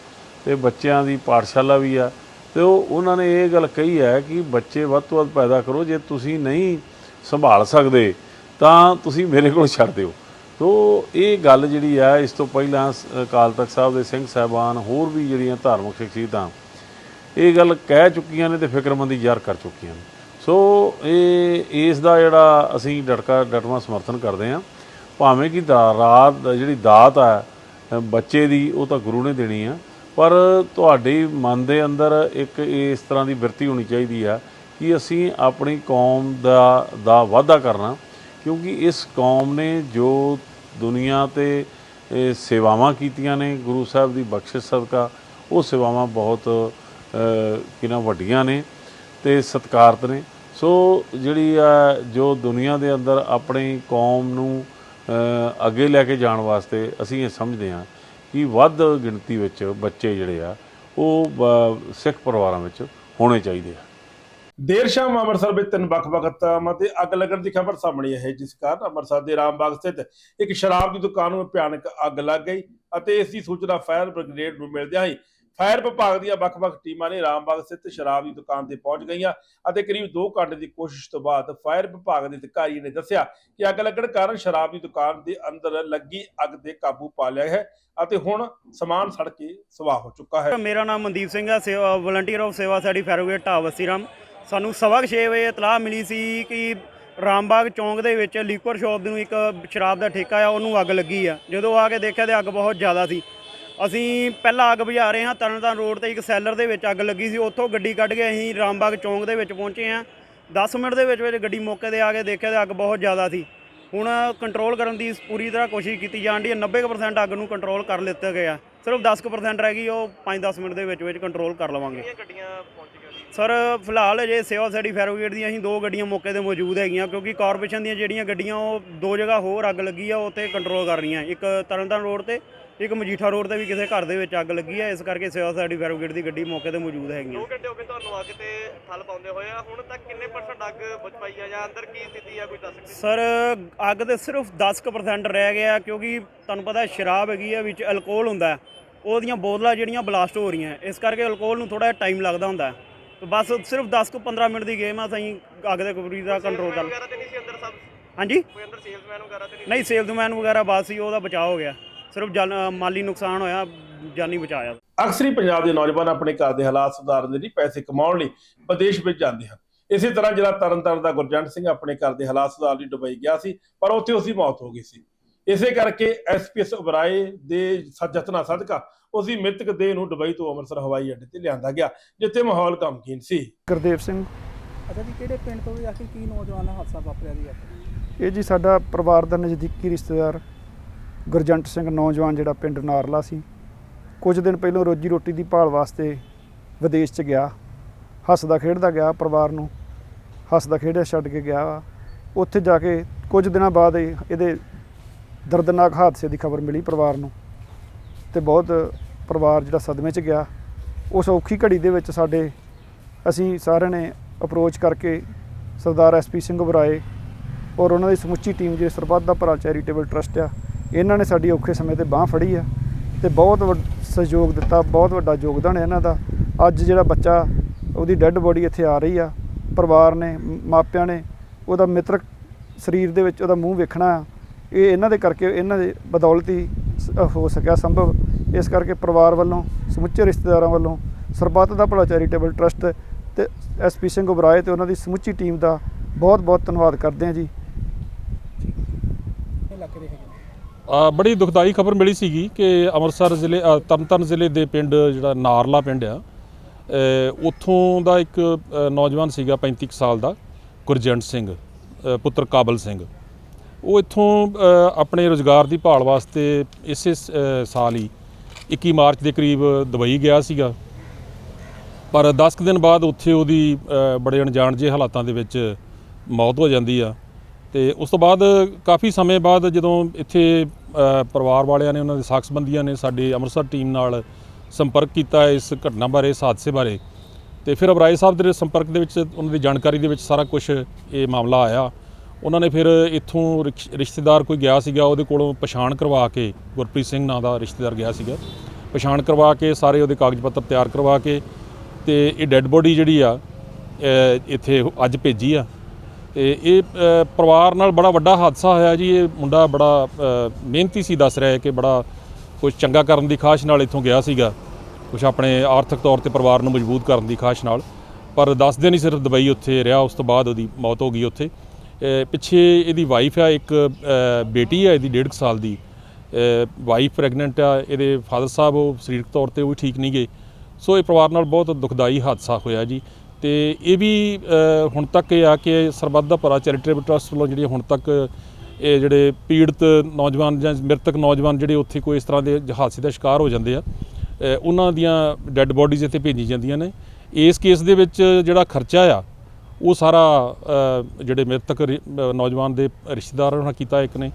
L: ਤੇ ਬੱਚਿਆਂ ਦੀ ਪਾਠਸ਼ਾਲਾ ਵੀ ਆ। ਤੇ ਉਹ ਉਹਨਾਂ ਨੇ ਇਹ ਗੱਲ ਕਹੀ ਹੈ ਕਿ ਬੱਚੇ ਵੱਧ ਤੋਂ ਵੱਧ ਪੈਦਾ ਕਰੋ, ਜੇ ਤੁਸੀਂ ਨਹੀਂ ਸੰਭਾਲ ਸਕਦੇ ਤਾਂ ਤੁਸੀਂ ਮੇਰੇ ਕੋਲ ਛੱਡ ਦਿਓ। ਤੋ ਇਹ ਗੱਲ ਜਿਹੜੀ ਆ, ਇਸ ਤੋਂ ਪਹਿਲਾਂ ਸ- ਅਕਾਲ ਤਖਤ ਸਾਹਿਬ ਦੇ ਸਿੰਘ ਸਾਹਿਬਾਨ ਹੋਰ ਵੀ ਜਿਹੜੀਆਂ ਧਾਰਮਿਕ ਸ਼ਖਸੀਅਤਾਂ ਇਹ ਗੱਲ ਕਹਿ ਚੁੱਕੀਆਂ ਨੇ ਤੇ ਫਿਕਰਮੰਦੀ ਜ਼ਾਹਰ ਕਰ ਚੁੱਕੀਆਂ ਨੇ। ਸੋ ਇਹ, ਇਸ ਦਾ ਜਿਹੜਾ ਅਸੀਂ ਡਟਕਾ, ਡਟਵਾਂ ਸਮਰਥਨ ਕਰਦੇ ਹਾਂ, ਭਾਵੇਂ ਕਿ ਦਾ, ਰਾਤ ਜਿਹੜੀ ਦਾਤ ਆ, ਬੱਚੇ ਦੀ, ਉਹ ਤਾਂ ਗੁਰੂ ਨੇ ਦੇਣੀ ਆ, ਪਰ ਤੁਹਾਡੇ ਮਨ ਦੇ ਅੰਦਰ ਇੱਕ ਇਸ ਤਰ੍ਹਾਂ ਦੀ ਬਿਰਤੀ ਹੋਣੀ ਚਾਹੀਦੀ ਆ ਕਿ ਅਸੀਂ ਆਪਣੀ ਕੌਮ ਦਾ ਦਾ ਵਾਅਦਾ ਕਰਨਾ ਕਿਉਂਕਿ ਇਸ ਕੌਮ ਨੇ ਜੋ ਦੁਨੀਆ ਤੇ ਸੇਵਾਵਾਂ ਕੀਤੀਆਂ ਨੇ ਗੁਰੂ ਸਾਹਿਬ ਦੀ ਬਖਸ਼ਿਸ਼ ਸਦਕਾ ਉਹ ਸੇਵਾਵਾਂ ਬਹੁਤ ਅ, ਕਿੰਨਾ ਵੱਡੀਆਂ ਨੇ ਤੇ ਸਤਿਕਾਰਤ ਨੇ। ਸੋ ਜਿਹੜੀ ਆ ਜੋ ਦੁਨੀਆ ਦੇ ਅੰਦਰ ਆਪਣੀ ਕੌਮ ਨੂੰ ਅੱਗੇ ਲੈ ਕੇ ਜਾਣ ਵਾਸਤੇ ਅਸੀਂ ਇਹ ਸਮਝਦੇ ਹਾਂ ਕਿ ਵੱਧ ਗਿਣਤੀ ਵਿੱਚ ਬੱਚੇ ਜਿਹੜੇ ਆ ਉਹ ਬ- ਸਿੱਖ ਪਰਿਵਾਰਾਂ ਵਿੱਚ ਹੋਣੇ ਚਾਹੀਦੇ ਆ।
A: ਦੇਰ ਸ਼ਾਮ ਅੰਮ੍ਰਿਤਸਰ ਵਿੱਚ ਤਿੰਨ ਵੱਖ-ਵੱਖ ਥਾਵਾਂ ਤੇ ਅੱਗ ਲੱਗਣ ਦੀ ਖਬਰ ਸਾਹਮਣੇ ਆਈ ਹੈ, ਜਿਸ ਕਾਰਨ ਅੰਮ੍ਰਿਤਸਰ ਦੇ ਰਾਮਬਾਗ ਸਥਿਤ ਇੱਕ ਸ਼ਰਾਬ ਦੀ ਦੁਕਾਨ ਨੂੰ ਭਿਆਨਕ ਅੱਗ ਲੱਗ ਗਈ ਅਤੇ ਇਸ ਦੀ ਸੂਚਨਾ ਫਾਇਰ ਬ੍ਰਿਗੇਡ ਨੂੰ ਮਿਲਦਿਆਂ ਹੀ ਫਾਇਰ ਵਿਭਾਗ ਦੀਆਂ ਵੱਖ-ਵੱਖ ਟੀਮਾਂ ਨੇ ਰਾਮਬਾਗ ਸਥਿਤ ਸ਼ਰਾਬ ਦੀ ਦੁਕਾਨ ਤੇ ਪਹੁੰਚ ਗਈਆਂ ਅਤੇ ਕਰੀਬ 2 ਘੰਟੇ ਦੀ ਕੋਸ਼ਿਸ਼ ਤੋਂ ਬਾਅਦ ਫਾਇਰ ਵਿਭਾਗ ਦੇ ਅਧਿਕਾਰੀ ਨੇ ਦੱਸਿਆ ਕਿ ਅੱਗ ਲੱਗਣ ਕਾਰਨ ਸ਼ਰਾਬ ਦੀ ਦੁਕਾਨ ਦੇ ਅੰਦਰ ਲੱਗੀ ਅੱਗ ਤੇ ਕਾਬੂ ਪਾ ਲਿਆ ਹੈ ਅਤੇ ਹੁਣ ਸਮਾਨ ਸੜ ਕੇ ਸਵਾਹ ਹੋ ਚੁੱਕਾ ਹੈ।
M: ਮੇਰਾ ਨਾਮ ਮਨਦੀਪ ਸਿੰਘ ਹੈ ਸੇਵਾ ਆਫ ਸੇਵਾ ਸਾਡੀ ਫੈਰੋਗੇਟ ਢਾਬ ਰਾਮ। ਸਾਨੂੰ ਸਵਾ ਕੁ ਛੇ ਵਜੇ ਇਤਲਾਹ ਮਿਲੀ ਸੀ ਕਿ ਰਾਮਬਾਗ ਚੌਂਕ ਦੇ ਵਿੱਚ ਲਿਕਵਰ ਸ਼ਾਪ ਨੂੰ ਇੱਕ ਸ਼ਰਾਬ ਦਾ ਠੇਕਾ ਆ, ਉਹਨੂੰ ਅੱਗ ਲੱਗੀ ਆ। ਜਦੋਂ ਆ ਕੇ ਦੇਖਿਆ ਤੇ ਅੱਗ ਬਹੁਤ ਜ਼ਿਆਦਾ ਸੀ। ਅਸੀਂ ਪਹਿਲਾਂ ਅੱਗ ਬੁਝਾ ਰਹੇ ਹਾਂ, ਤਰਨਤਾਰਨ ਰੋਡ ਤੇ ਇੱਕ ਸੈਲਰ ਦੇ ਵਿੱਚ ਅੱਗ ਲੱਗੀ ਸੀ। ਉੱਥੋਂ ਗੱਡੀ ਕੱਢ ਕੇ ਅਸੀਂ ਰਾਮਬਾਗ ਚੌਂਕ ਦੇ ਵਿੱਚ ਪਹੁੰਚੇ ਹਾਂ। 10 ਮਿੰਟ ਦੇ ਵਿੱਚ ਵਿੱਚ ਗੱਡੀ ਮੌਕੇ ਤੇ ਆ ਕੇ ਦੇਖਿਆ ਤੇ ਅੱਗ ਬਹੁਤ ਜ਼ਿਆਦਾ ਸੀ। ਹੁਣ ਕੰਟਰੋਲ ਕਰਨ ਦੀ ਪੂਰੀ ਤਰ੍ਹਾਂ ਕੋਸ਼ਿਸ਼ ਕੀਤੀ ਜਾਣ ਦੀ 90% ਅੱਗ ਨੂੰ ਕੰਟਰੋਲ ਕਰ ਲਿੱਤਾ ਗਿਆ। ਸਿਰਫ 10% ਰਹਿ ਗਈ, ਉਹ 5-10 ਮਿੰਟ ਦੇ ਵਿੱਚ ਵਿੱਚ ਕੰਟਰੋਲ ਕਰ ਲਵਾਂਗੇ। ਸਰ ਫਿਲਹਾਲ ਅਜੇ ਸੇਵਾ ਸਾਡੀ ਫੈਰੋਗੇਟ ਦੀਆਂ ਅਸੀਂ ਦੋ ਗੱਡੀਆਂ ਮੌਕੇ ਤੇ ਮੌਜੂਦ ਹੈਗੀਆਂ ਕਿਉਂਕਿ ਕਾਰਪੋਰੇਸ਼ਨ ਦੀਆਂ ਜਿਹੜੀਆਂ ਗੱਡੀਆਂ ਉਹ ਦੋ ਜਗ੍ਹਾ ਹੋਰ ਅੱਗ ਲੱਗੀ ਆ ਉੱਥੇ ਕੰਟਰੋਲ ਕਰ ਰਹੀਆਂ ਇੱਕ ਤਰਨਤਾਰਨ ਰੋਡ ਤੇ ਇੱਕ ਮਜੀਠਾ ਰੋਡ ਤੇ ਵੀ ਕਿਸੇ ਘਰ ਦੇ ਵਿੱਚ ਅੱਗ ਲੱਗੀ ਆ ਇਸ ਕਰਕੇ ਸੇਵਾ ਸਾਡੀ ਫੈਰੋਗੇਟ ਦੀ ਗੱਡੀ ਮੌਕੇ ਤੇ ਮੌਜੂਦ ਹੈਗੀਆਂ
N: ਘੰਟੇ ਹੋ ਗਏ ਤੁਹਾਨੂੰ ਅੱਗ ਤੇ ਠੱਲ ਪਾਉਂਦੇ ਹੋਏ ਆ ਹੁਣ ਤੱਕ ਕਿੰਨੇ ਪਰਸੈਂਟ ਅੱਗ ਬੁਝ ਪਾਈ ਆ ਜਾਂ ਅੰਦਰ ਕੀ ਸਥਿਤੀ ਆ ਕੋਈ ਦੱਸ ਸਕਦੇ
M: ਸਰ ਅੱਗ ਤੇ ਸਿਰਫ 10% ਰਹਿ ਗਿਆ ਕਿਉਂਕਿ ਤੁਹਾਨੂੰ ਪਤਾ ਸ਼ਰਾਬ ਹੈਗੀ ਆ ਵਿੱਚ ਅਲਕੋਹਲ ਹੁੰਦਾ। ਉਹਦੀਆਂ ਬੋਤਲਾਂ ਜਿਹੜੀਆਂ ਬਲਾਸਟ ਹੋ ਰਹੀਆਂ ਇਸ ਕਰਕੇ ਅਲਕੋਹਲ ਨੂੰ ਥੋੜਾ ਟਾਈਮ ਲੱਗਦਾ ਹੁੰਦਾ। ਤੇ ਬਸ ਸਿਰਫ 10 ਤੋਂ 15 ਮਿੰਟ ਦੀ ਗੇਮ ਆ ਅਸੀਂ ਅੱਗ ਦੇ ਪੂਰੀ ਦਾ ਕੰਟਰੋਲ ਕਰ
N: ਵਗੈਰਾ ਤੇ ਨਹੀਂ ਸੀ ਅੰਦਰ ਸਭ?
M: ਹਾਂਜੀ?
N: ਕੋਈ ਅੰਦਰ ਸੇਲਸਮੈਨ ਵਗੈਰਾ ਤੇ ਨਹੀਂ
M: ਨਹੀਂ ਸੇਲਸਮੈਨ ਵਗੈਰਾ ਬਾਤ ਸੀ ਉਹਦਾ ਬਚਾਅ ਹੋ ਗਿਆ। ਸਿਰਫ ਮਾਲੀ ਨੁਕਸਾਨ ਹੋਇਆ ਜਾਨੀ ਬਚਾਇਆ।
A: ਅਕਸਰ ਹੀ ਪੰਜਾਬ ਦੇ ਨੌਜਵਾਨ ਆਪਣੇ ਘਰ ਦੇ ਹਾਲਾਤ ਸੁਧਾਰਨ ਦੇ ਲਈ ਪੈਸੇ ਕਮਾਉਣ ਲਈ ਵਿਦੇਸ਼ ਵਿੱਚ ਜਾਂਦੇ ਹਨ। ਇਸੇ ਤਰ੍ਹਾਂ ਜਿਹੜਾ ਤਰਨਤਾਰਨ ਦਾ ਗੁਰਜੰਟ ਸਿੰਘ ਆਪਣੇ ਘਰ ਦੇ ਹਾਲਾਤ ਸੁਧਾਰਨ ਲਈ ਦੁਬਈ ਗਿਆ ਸੀ ਪਰ ਉੱਥੇ ਉਸ ਦੀ ਮੌਤ ਹੋ ਗਈ ਸੀ। ਇਸੇ ਕਰਕੇ ਐਸਪੀਐਸ ਉਬਰਾਏ ਦੇ ਸਜਤਨਾ ਸਦਕਾ ਉਸ ਦੀ ਮ੍ਰਿਤਕ ਦੇਹ ਨੂੰ ਦੁਬਈ ਤੋਂ ਅੰਮ੍ਰਿਤਸਰ ਹਵਾਈ ਅੱਡੇ ਤੇ ਲਿਆਂਦਾ ਗਿਆ ਜਿੱਥੇ ਮਾਹੌਲ ਗਮਗੀਨ ਸੀ।
O: ਗੁਰਦੇਵ ਸਿੰਘ।
E: ਅੱਛਾ ਜੀ ਕਿਹੜੇ ਪਿੰਡ ਤੋਂ ਆਖਿਰ ਕੀ ਨੌਜਵਾਨ ਦਾ ਹਾਦਸਾ ਵਾਪਰਿਆ ਜੀ
O: ਇਹ ਜੀ ਸਾਡਾ ਪਰਿਵਾਰ ਦਾ ਨਜ਼ਦੀਕੀ ਰਿਸ਼ਤੇਦਾਰ ਗੁਰਜੰਟ ਸਿੰਘ ਨੌਜਵਾਨ ਜਿਹੜਾ ਪਿੰਡ ਨਾਰਲਾ ਸੀ। ਕੁਝ ਦਿਨ ਪਹਿਲਾਂ ਰੋਜੀ ਰੋਟੀ ਦੀ ਭਾਲ ਵਾਸਤੇ ਵਿਦੇਸ਼ 'ਚ ਗਿਆ ਹੱਸਦਾ ਖੇਡਦਾ ਗਿਆ ਪਰਿਵਾਰ ਨੂੰ ਹੱਸਦਾ ਖੇਡਦਾ ਛੱਡ ਕੇ ਗਿਆ ਵਾ। ਉੱਥੇ ਜਾ ਕੇ ਕੁਝ ਦਿਨਾਂ ਬਾਅਦ ਇਹ- ਇਹਦੇ ਦਰਦਨਾਕ ਹਾਦਸੇ ਦੀ ਖਬਰ ਮਿਲੀ ਪਰਿਵਾਰ ਨੂੰ ਤੇ ਬਹੁਤ ਪਰਿਵਾਰ ਜਿਹੜਾ ਸਦਮੇ 'ਚ ਗਿਆ। ਉਸ ਔਖੀ ਘੜੀ ਦੇ ਵਿੱਚ ਸਾਡੇ ਅਸੀਂ ਸਾਰਿਆਂ ਨੇ ਅਪਰੋਚ ਕਰਕੇ ਸਰਦਾਰ ਐਸਪੀ ਸਿੰਘ ਬਰਾਏ ਔਰ ਉਹਨਾਂ ਦੀ ਸਮੁੱਚੀ ਟੀਮ ਜਿਹੜੀ ਸਰਬੱਤ ਦਾ ਭਰਾ ਚੈਰੀਟੇਬਲ ਟਰਸਟ ਆ, ਇਹਨਾਂ ਨੇ ਸਾਡੀ ਔਖੇ ਸਮੇਂ ਤੇ ਬਾਹ ਫੜੀ ਆ ਤੇ ਬਹੁਤ ਵੱਡ- ਸਹਿਯੋਗ ਦਿੱਤਾ, ਬਹੁਤ ਵੱਡਾ ਯੋਗਦਾਨ ਹੈ ਇਹਨਾਂ ਦਾ। ਅੱਜ ਜਿਹੜਾ ਬੱਚਾ ਉਹਦੀ ਡੈੱਡ ਬੋਡੀ ਇੱਥੇ ਆ ਰਹੀ ਆ, ਪਰਿਵਾਰ ਨੇ, ਮਾਪਿਆਂ ਨੇ, ਉਹਦਾ ਮਿੱਤਰਕ ਸਰੀਰ ਦੇ ਵਿੱਚ ਉਹਦਾ ਮੂੰਹ ਵੇਖਣਾ ਆ ਇਹ ਇਹਨਾਂ ਦੇ ਕਰਕੇ ਇਹਨਾਂ ਦੇ ਬਦੌਲਤ ਹੀ ਹੋ ਸਕਿਆ ਸੰਭਵ। ਇਸ ਕਰਕੇ ਪਰਿਵਾਰ ਵੱਲੋਂ, ਸਮੁੱਚੇ ਰਿਸ਼ਤੇਦਾਰਾਂ ਵੱਲੋਂ, ਸਰਬੱਤ ਦਾ ਭਲਾ ਚੈਰੀਟੇਬਲ ਟਰਸਟ ਤੇ ਐਸਪੀ ਸਿੰਘ ਉਬਰਾਏ ਤੇ ਉਹਨਾਂ ਦੀ ਸਮੁੱਚੀ ਟੀਮ ਦਾ ਬਹੁਤ ਬਹੁਤ ਧੰਨਵਾਦ ਕਰਦੇ ਹਾਂ ਜੀ।
P: ਬੜੀ ਦੁਖਦਾਈ ਖਬਰ ਮਿਲੀ ਸੀਗੀ ਕਿ ਅੰਮ੍ਰਿਤਸਰ ਜ਼ਿਲ੍ਹੇ ਤਰਨਤਾਰਨ ਜ਼ਿਲ੍ਹੇ ਦੇ ਪਿੰਡ ਜਿਹੜਾ ਨਾਰਲਾ ਪਿੰਡ ਆ ਉੱਥੋਂ ਦਾ ਇੱਕ ਨੌਜਵਾਨ ਸੀਗਾ 35 ਕੁ ਸਾਲ ਦਾ, ਗੁਰਜੰਟ ਸਿੰਘ ਪੁੱਤਰ ਕਾਬਲ ਸਿੰਘ। ਉਹ ਇੱਥੋਂ ਆਪਣੇ ਰੋਜ਼ਗਾਰ ਦੀ ਭਾਲ ਵਾਸਤੇ ਇਸੇ ਸਾਲ ਹੀ 21 ਮਾਰਚ ਦੇ ਕਰੀਬ ਦੁਬਈ ਗਿਆ ਸੀਗਾ। ਪਰ 10 ਕੁ ਦਿਨ ਬਾਅਦ ਉੱਥੇ ਉਹਦੀ ਬੜੇ ਅਣਜਾਣ ਜਿਹੇ ਹਾਲਾਤਾਂ ਦੇ ਵਿੱਚ ਮੌਤ ਹੋ ਜਾਂਦੀ ਆ। ਤੇ ਉਸ ਤੋਂ ਬਾਅਦ ਕਾਫੀ ਸਮੇਂ ਬਾਅਦ ਜਦੋਂ ਇੱਥੇ ਪਰਿਵਾਰ ਵਾਲਿਆਂ ਨੇ, ਉਹਨਾਂ ਦੇ ਸਾਖ ਸੰਬੰਧੀਆਂ ਨੇ ਸਾਡੀ ਅੰਮ੍ਰਿਤਸਰ ਟੀਮ ਨਾਲ ਸੰਪਰਕ ਕੀਤਾ ਇਸ ਘਟਨਾ ਬਾਰੇ, ਇਸ ਹਾਦਸੇ ਬਾਰੇ। ਤੇ ਫਿਰ ਅਬਰਾਏ ਸਾਹਿਬ ਦੇ ਸੰਪਰਕ ਦੇ ਵਿੱਚ, ਉਹਨਾਂ ਦੀ ਜਾਣਕਾਰੀ ਦੇ ਵਿੱਚ ਸਾਰਾ ਕੁਝ ਇਹ ਮਾਮਲਾ ਆਇਆ। ਉਹਨਾਂ ਨੇ ਫਿਰ ਇੱਥੋਂ ਰਿਕਸ਼- ਰਿਸ਼ਤੇਦਾਰ ਕੋਈ ਗਿਆ ਸੀਗਾ, ਉਹਦੇ ਕੋਲੋਂ ਪਛਾਣ ਕਰਵਾ ਕੇ, ਗੁਰਪ੍ਰੀਤ ਸਿੰਘ ਨਾਂ ਦਾ ਰਿਸ਼ਤੇਦਾਰ ਗਿਆ ਸੀਗਾ। ਪਛਾਣ ਕਰਵਾ ਕੇ, ਸਾਰੇ ਉਹਦੇ ਕਾਗਜ਼ ਪੱਤਰ ਤਿਆਰ ਕਰਵਾ ਕੇ, ਤੇ ਇਹ ਡੈੱਡ ਬੋਡੀ ਜਿਹੜੀ ਆ ਇੱਥੇ ਅੱਜ ਭੇਜੀ ਆ। ਤੇ ਇਹ ਪਰਿਵਾਰ ਨਾਲ ਬੜਾ ਵੱਡਾ ਹਾਦਸਾ ਹੋਇਆ ਜੀ। ਇਹ ਮੁੰਡਾ ਬੜਾ ਮਿਹਨਤੀ ਸੀ, ਦੱਸ ਰਿਹਾ ਹੈ ਕਿ ਬੜਾ ਕੁਝ ਚੰਗਾ ਕਰਨ ਦੀ ਖਾਸ਼ ਨਾਲ ਇੱਥੋਂ ਗਿਆ ਸੀਗਾ। ਕੁਝ ਆਪਣੇ ਆਰਥਿਕ ਤੌਰ ਤੇ ਪਰਿਵਾਰ ਨੂੰ ਮਜ਼ਬੂਤ ਕਰਨ ਦੀ ਖਾਸ਼ ਨਾਲ। ਪਰ 10 ਦਿਨ ਹੀ ਸਿਰਫ ਦੁਬਈ ਉੱਥੇ ਰਿਹਾ, ਉਸ ਤੋਂ ਬਾਅਦ ਉਹਦੀ ਮੌਤ ਹੋ ਗਈ ਉੱਥੇ। ਪਿੱਛੇ ਇਹਦੀ ਵਾਈਫ ਆ, ਇੱਕ ਬੇਟੀ ਆ ਇਹਦੀ 1.5 ਸਾਲ ਦੀ। ਵਾਈਫ ਪ੍ਰੈਗਨੈਂਟ ਆ, ਇਹਦੇ ਫਾਦਰ ਸਾਹਿਬ ਉਹ ਸਰੀਰਕ ਤੌਰ ਤੇ ਉਹ ਵੀ ਠੀਕ ਨਹੀਂ ਗਏ। ਸੋ ਇਹ ਪਰਿਵਾਰ ਨਾਲ ਬਹੁਤ ਦੁਖਦਾਈ ਹਾਦਸਾ ਹੋਇਆ ਜੀ। ਤੇ ਇਹ ਵੀ ਹੁਣ ਤੱਕ ਇਹ ਆ ਕਿ ਸਰਬੱਤ ਦਾ ਭਰਾ ਚੈਰੀਟੇਬਲ ਟਰਸਟ ਵੱਲੋਂ ਜਿਹੜੀ ਹੁਣ ਤੱਕ ਇਹ ਜਿਹੜੇ ਪੀੜਤ ਨੌਜਵਾਨ ਜਾਂ ਮ੍ਰਿਤਕ ਨੌਜਵਾਨ ਜਿਹੜੇ ਉੱਥੇ ਕੋਈ ਇਸ ਤਰ੍ਹਾਂ ਦੇ ਹਾਦਸੇ ਦਾ ਸ਼ਿਕਾਰ ਹੋ ਜਾਂਦੇ ਆ ਉਹਨਾਂ ਦੀਆਂ ਡੈੱਡ ਬੋਡੀਜ਼ ਇੱਥੇ ਭੇਜੀ ਜਾਂਦੀਆਂ ਨੇ। ਇਸ ਕੇਸ ਦੇ ਵਿੱਚ ਜਿਹੜਾ ਖਰਚਾ ਆ ਉਹ ਸਾਰਾ ਜਿਹੜੇ ਮ੍ਰਿਤਕ ਰਿ- ਨੌਜਵਾਨ ਦੇ ਰਿਸ਼ਤੇਦਾਰਾਂ ਨਾਲ ਕੀਤਾ ਇੱਕ ਨੇ।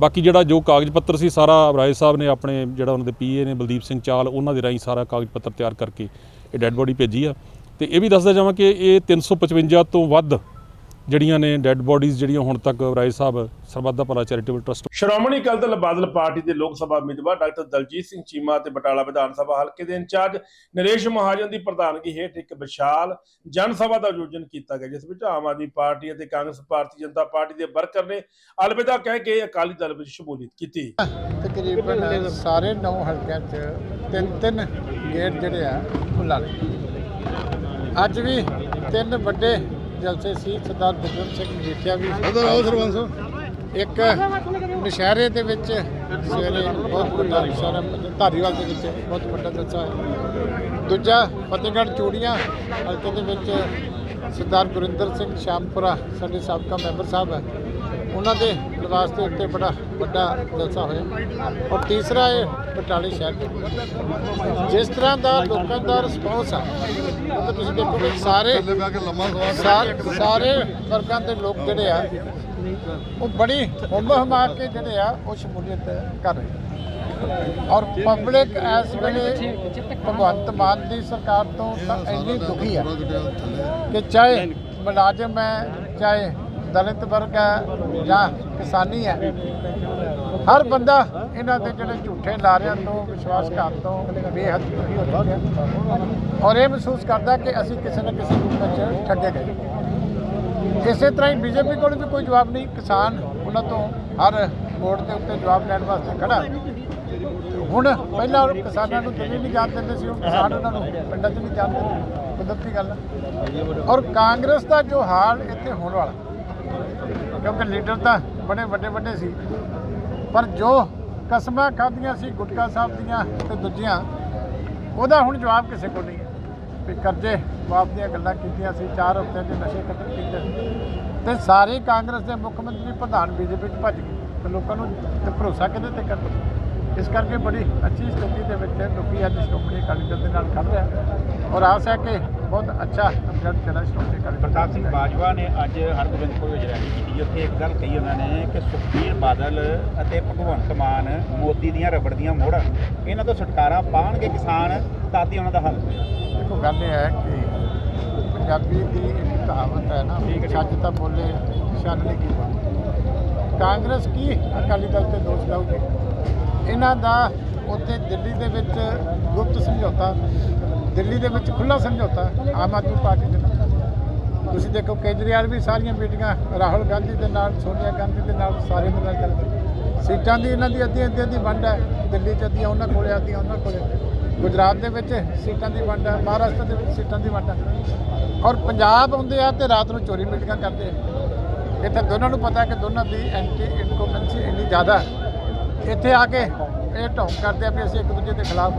P: ਬਾਕੀ ਜਿਹੜਾ ਜੋ ਕਾਗਜ਼ ਪੱਤਰ ਸੀ, ਸਾਰਾ ਰਾਏ ਸਾਹਿਬ ਨੇ ਆਪਣੇ ਜਿਹੜਾ ਉਹਨਾਂ ਦੇ ਪੀਏ ਨੇ, ਬਲਦੀਪ ਸਿੰਘ ਚਾਲ, ਉਹਨਾਂ ਦੇ ਰਾਹੀਂ ਸਾਰਾ ਕਾਗਜ਼ ਪੱਤਰ ਤਿਆਰ ਕਰਕੇ ਇਹ ਡੈੱਡ ਬੋਡੀ ਭੇਜੀ ਆ। ਤੇ ਇਹ ਵੀ ਦੱਸਦਾ ਜਾਵਾਂ ਕਿ ਇਹ 355 ਤੋਂ ਵੱਧ ਜਿਹੜੀਆਂ ਨੇ ਡੈੱਡ ਬੋਡੀਜ਼ ਜਿਹੜੀਆਂ ਹੁਣ ਤੱਕ ਰਾਏ Sahib Sarbat Da Bhala charitable trust
A: Shiromani Akali Dal Badal party ਦੇ ਲੋਕ ਸਭਾ ਉਮੀਦਵਾਰ ਡਾਕਟਰ ਦਲਜੀਤ ਸਿੰਘ ਚੀਮਾ ਤੇ ਬਟਾਲਾ ਵਿਧਾਨ ਸਭਾ ਹਲਕੇ ਦੇ ਇੰਚਾਰਜ ਨਰੇਸ਼ ਮਹਾਜਨ ਦੀ ਪ੍ਰਧਾਨਗੀ ਹੇਠ ਇੱਕ ਵਿਸ਼ਾਲ ਜਨ ਸਭਾ ਦਾ ਆਯੋਜਨ ਕੀਤਾ ਗਿਆ ਜਿਸ ਵਿੱਚ ਆਮ ਆਦਮੀ ਪਾਰਟੀ ਅਤੇ ਕਾਂਗਰਸ ਭਾਰਤੀ ਜਨਤਾ ਪਾਰਟੀ ਦੇ ਵਰਕਰ ਨੇ ਅਲਵਿਦਾ ਕਹਿ ਕੇ ਅਕਾਲੀ ਦਲ ਵਿੱਚ ਸ਼ਮੂਲੀਅਤ ਕੀਤੀ
Q: ਤਕਰੀਬਨ ਸਾਰੇ ਨੌ ਹਲਕਿਆਂ 'ਚ ਤਿੰਨ ਤਿੰਨ ਗੇਟ ਜਿਹੜੇ ਆ ਉਹ ਲੱਗ ਗਏ। ਅੱਜ ਵੀ ਤਿੰਨ ਵੱਡੇ ਜਲਸੇ ਸੀ ਸਰਦਾਰ ਬਿਕਰਮ ਸਿੰਘ ਮਜੀਠੀਆ ਵੀ।
D: ਉਧਰ ਆਓ ਸਰਪੰਚ।
Q: ਇੱਕ ਨਸ਼ਹਿਰੇ ਦੇ ਵਿੱਚ ਸਵੇਰੇ ਬਹੁਤ ਵੱਡਾ ਨਸ਼ਹਿਰਾ ਧਾਰੀਵਾਲ ਦੇ ਵਿੱਚ ਬਹੁਤ ਵੱਡਾ ਜਲਸਾ ਹੈ। ਦੂਜਾ ਫਤਿਹਗੜ੍ਹ ਚੂੜੀਆਂ ਹਲਕੇ ਦੇ ਵਿੱਚ ਸਰਦਾਰ ਗੁਰਿੰਦਰ ਸਿੰਘ ਸ਼ਾਮਪੁਰਾ ਸਾਡੇ ਸਾਬਕਾ ਮੈਂਬਰ ਸਾਹਿਬ ਹੈ। ਉਹਨਾਂ ਦੇ ਲਿਬਾਸ ਦੇ ਉੱਤੇ ਬੜਾ ਵੱਡਾ ਜਲਸਾ ਹੋਇਆ। ਔਰ ਤੀਸਰਾ ਇਹ ਬਟਾਲੇ ਸ਼ਹਿਰ ਜਿਸ ਤਰ੍ਹਾਂ ਦਾ ਲੋਕਾਂ ਦਾ ਰਿਸਪੌਂਸ ਆ, ਉਹ ਤੁਸੀਂ ਦੇਖੋ ਵੀ ਸਾਰੇ ਸਾਰੇ ਵਰਗਾਂ ਦੇ ਲੋਕ ਜਿਹੜੇ ਆ, ਉਹ ਬੜੀ ਹੁੰਮ ਹਮਾ ਕੇ ਜਿਹੜੇ ਆ, ਉਹ ਸ਼ਮੂਲੀਅਤ ਕਰ ਰਹੇ ਔਰ ਪਬਲਿਕ ਇਸ ਵੇਲੇ ਭਗਵੰਤ ਮਾਨ ਦੀ ਸਰਕਾਰ ਤੋਂ ਤਾਂ ਇੰਨੀ ਦੁਖੀ ਆ ਕਿ ਚਾਹੇ ਮੁਲਾਜ਼ਮ ਹੈ, ਚਾਹੇ ਦਲਿਤ ਵਰਗ ਹੈ ਜਾਂ ਕਿਸਾਨੀ ਹੈ, ਹਰ ਬੰਦਾ ਇਹਨਾਂ ਦੇ ਜਿਹੜੇ ਝੂਠੇ ਲਾਰਿਆਂ ਤੋਂ, ਵਿਸ਼ਵਾਸਘਾਤ ਤੋਂ ਬੇਹੱਦ ਦੁਖੀ ਹੋ ਚੁੱਕਿਆ ਔਰ ਇਹ ਮਹਿਸੂਸ ਕਰਦਾ ਕਿ ਅਸੀਂ ਕਿਸੇ ਨਾ ਕਿਸੇ ਰੂਪ ਵਿੱਚ ਠੱਗੇ ਗਏ। ਇਸੇ ਤਰ੍ਹਾਂ ਹੀ ਬੀਜੇਪੀ ਕੋਲ ਵੀ ਕੋਈ ਜਵਾਬ ਨਹੀਂ, ਕਿਸਾਨ ਉਹਨਾਂ ਤੋਂ ਹਰ ਵੋਟ ਦੇ ਉੱਤੇ ਜਵਾਬ ਲੈਣ ਵਾਸਤੇ ਖੜਾ ਹੁਣ ਪਹਿਲਾਂ ਉਹ ਕਿਸਾਨਾਂ ਨੂੰ ਦਿੱਲੀ ਨਹੀਂ ਜਾਣ ਦਿੰਦੇ ਸੀ, ਹੁਣ ਕਿਸਾਨ ਉਹਨਾਂ ਨੂੰ ਪਿੰਡਾਂ 'ਚ ਨਹੀਂ ਜਾਣ ਦਿੰਦੇ। ਕੁਦਰਤੀ ਗੱਲ ਹੈ। ਔਰ ਕਾਂਗਰਸ ਦਾ ਜੋ ਹਾਲ ਇੱਥੇ ਹੋਣ ਵਾਲਾ ਕਿਉਂਕਿ ਲੀਡਰ ਤਾਂ ਬੜੇ ਵੱਡੇ ਵੱਡੇ ਸੀ। ਪਰ ਜੋ ਕਸਮਾਂ ਖਾਧੀਆਂ ਸੀ ਗੁਟਕਾ ਸਾਹਿਬ ਦੀਆਂ ਤੇ ਦੂਜੀਆਂ, ਉਹਦਾ ਹੁਣ ਜਵਾਬ ਕਿਸੇ ਕੋਲ ਨਹੀਂ ਹੈ। ਵੀ ਕਰਜ਼ੇ ਮਾਫ ਦੀਆਂ ਗੱਲਾਂ ਕੀਤੀਆਂ ਸੀ, ਚਾਰ ਹਫ਼ਤਿਆਂ ਦੇ ਨਸ਼ੇ ਖਤਮ ਕੀਤੇ ਸੀ। ਤੇ ਸਾਰੇ ਕਾਂਗਰਸ ਦੇ ਮੁੱਖ ਮੰਤਰੀ ਪ੍ਰਧਾਨ ਬੀਜੇਪੀ 'ਚ ਭੱਜ ਗਏ ਤੇ ਲੋਕਾਂ ਨੂੰ ਤੇ ਭਰੋਸਾ ਕਿਹਦੇ ਤੇ ਕਰਨਾ ਇਸ ਕਰਕੇ ਬੜੀ ਅੱਛੀ ਸਥਿਤੀ ਦੇ ਵਿੱਚ ਲੋਕੀ ਅੱਜ ਸ਼੍ਰੋਮਣੀ ਅਕਾਲੀ ਦਲ ਦੇ ਨਾਲ ਖੜ ਰਿਹਾ ਔਰ ਆਸ ਹੈ ਕਿ ਬਹੁਤ ਅੱਛਾ ਰਿਜ਼ਲਟ ਜਿਹੜਾ ਸ਼੍ਰੋਮਣੀ ਅਕਾਲੀ
R: ਪ੍ਰਤਾਪ ਸਿੰਘ ਬਾਜਵਾ ਨੇ ਅੱਜ ਹਰਗੋਬਿੰਦ ਕੋਲ ਰੈਲੀ ਕੀਤੀ ਉੱਥੇ ਇੱਕ ਗੱਲ ਕਹੀ ਉਹਨਾਂ ਨੇ ਕਿ ਸੁਖਬੀਰ ਬਾਦਲ ਅਤੇ ਭਗਵੰਤ ਮਾਨ ਮੋਦੀ ਦੀਆਂ ਰਬੜ ਦੀਆਂ ਮੋਹਰਾਂ ਇਹਨਾਂ ਤੋਂ ਛੁਟਕਾਰਾ ਪਾਣਗੇ ਕਿਸਾਨ ਤਾਂ ਉਹਨਾਂ ਦਾ ਹੱਲ।
Q: ਦੇਖੋ ਗੱਲ ਇਹ ਹੈ ਕਿ ਪੰਜਾਬੀ ਦੀ ਇੱਕ ਕਹਾਵਤ ਹੈ ਨਾ ਛੱਜ ਤਾਂ ਬੋਲੇ ਛਾਨਣੀ ਕੀ ਬੋਲੇ? ਕਾਂਗਰਸ ਕੀ ਅਕਾਲੀ ਦਲ ਤੇ ਦੋਸ਼ ਲਾਉਗੀ ਇਹਨਾਂ ਦਾ ਉੱਥੇ ਦਿੱਲੀ ਦੇ ਵਿੱਚ ਗੁਪਤ ਸਮਝੌਤਾ, ਦਿੱਲੀ ਦੇ ਵਿੱਚ ਖੁੱਲਾ ਸਮਝੌਤਾ ਆਮ ਆਦਮੀ ਪਾਰਟੀ ਦੇ ਨਾਲ। ਤੁਸੀਂ ਦੇਖੋ ਕੇਜਰੀਵਾਲ ਵੀ ਸਾਰੀਆਂ ਮੀਟਿੰਗਾਂ, ਰਾਹੁਲ ਗਾਂਧੀ ਦੇ ਨਾਲ, ਸੋਨੀਆ ਗਾਂਧੀ ਦੇ ਨਾਲ ਸਾਰੇ ਦੇ ਨਾਲ ਕਰਦੇ ਸੀਟਾਂ ਦੀ ਇਹਨਾਂ ਦੀ ਅੱਧੀ ਅੱਧੀ ਅੱਧੀ ਵੰਡ ਹੈ, ਦਿੱਲੀ 'ਚ ਅੱਧੀਆਂ ਉਹਨਾਂ ਕੋਲੇ, ਅੱਧੀਆਂ ਉਹਨਾਂ ਕੋਲੇ। ਗੁਜਰਾਤ ਦੇ ਵਿੱਚ ਸੀਟਾਂ ਦੀ ਵੰਡ ਹੈ, ਮਹਾਰਾਸ਼ਟਰ ਦੇ ਵਿੱਚ ਸੀਟਾਂ ਦੀ ਵੰਡ ਹੈ। ਔਰ ਪੰਜਾਬ ਆਉਂਦੇ ਆ ਤੇ ਰਾਤ ਨੂੰ ਚੋਰੀ ਮੀਟਿੰਗਾਂ ਕਰਦੇ ਆ। ਇੱਥੇ ਦੋਨਾਂ ਨੂੰ ਪਤਾ ਕਿ ਦੋਨਾਂ ਦੀ ਐਂਟੀ ਇਨਕੰਬੈਂਸੀ ਇੰਨੀ ਜ਼ਿਆਦਾ ਹੈ। ਇੱਥੇ ਆ ਕੇ ਇਹ ਢੌਂਗ ਕਰਦੇ ਆ ਵੀ ਅਸੀਂ ਇੱਕ ਦੂਜੇ ਦੇ ਖਿਲਾਫ।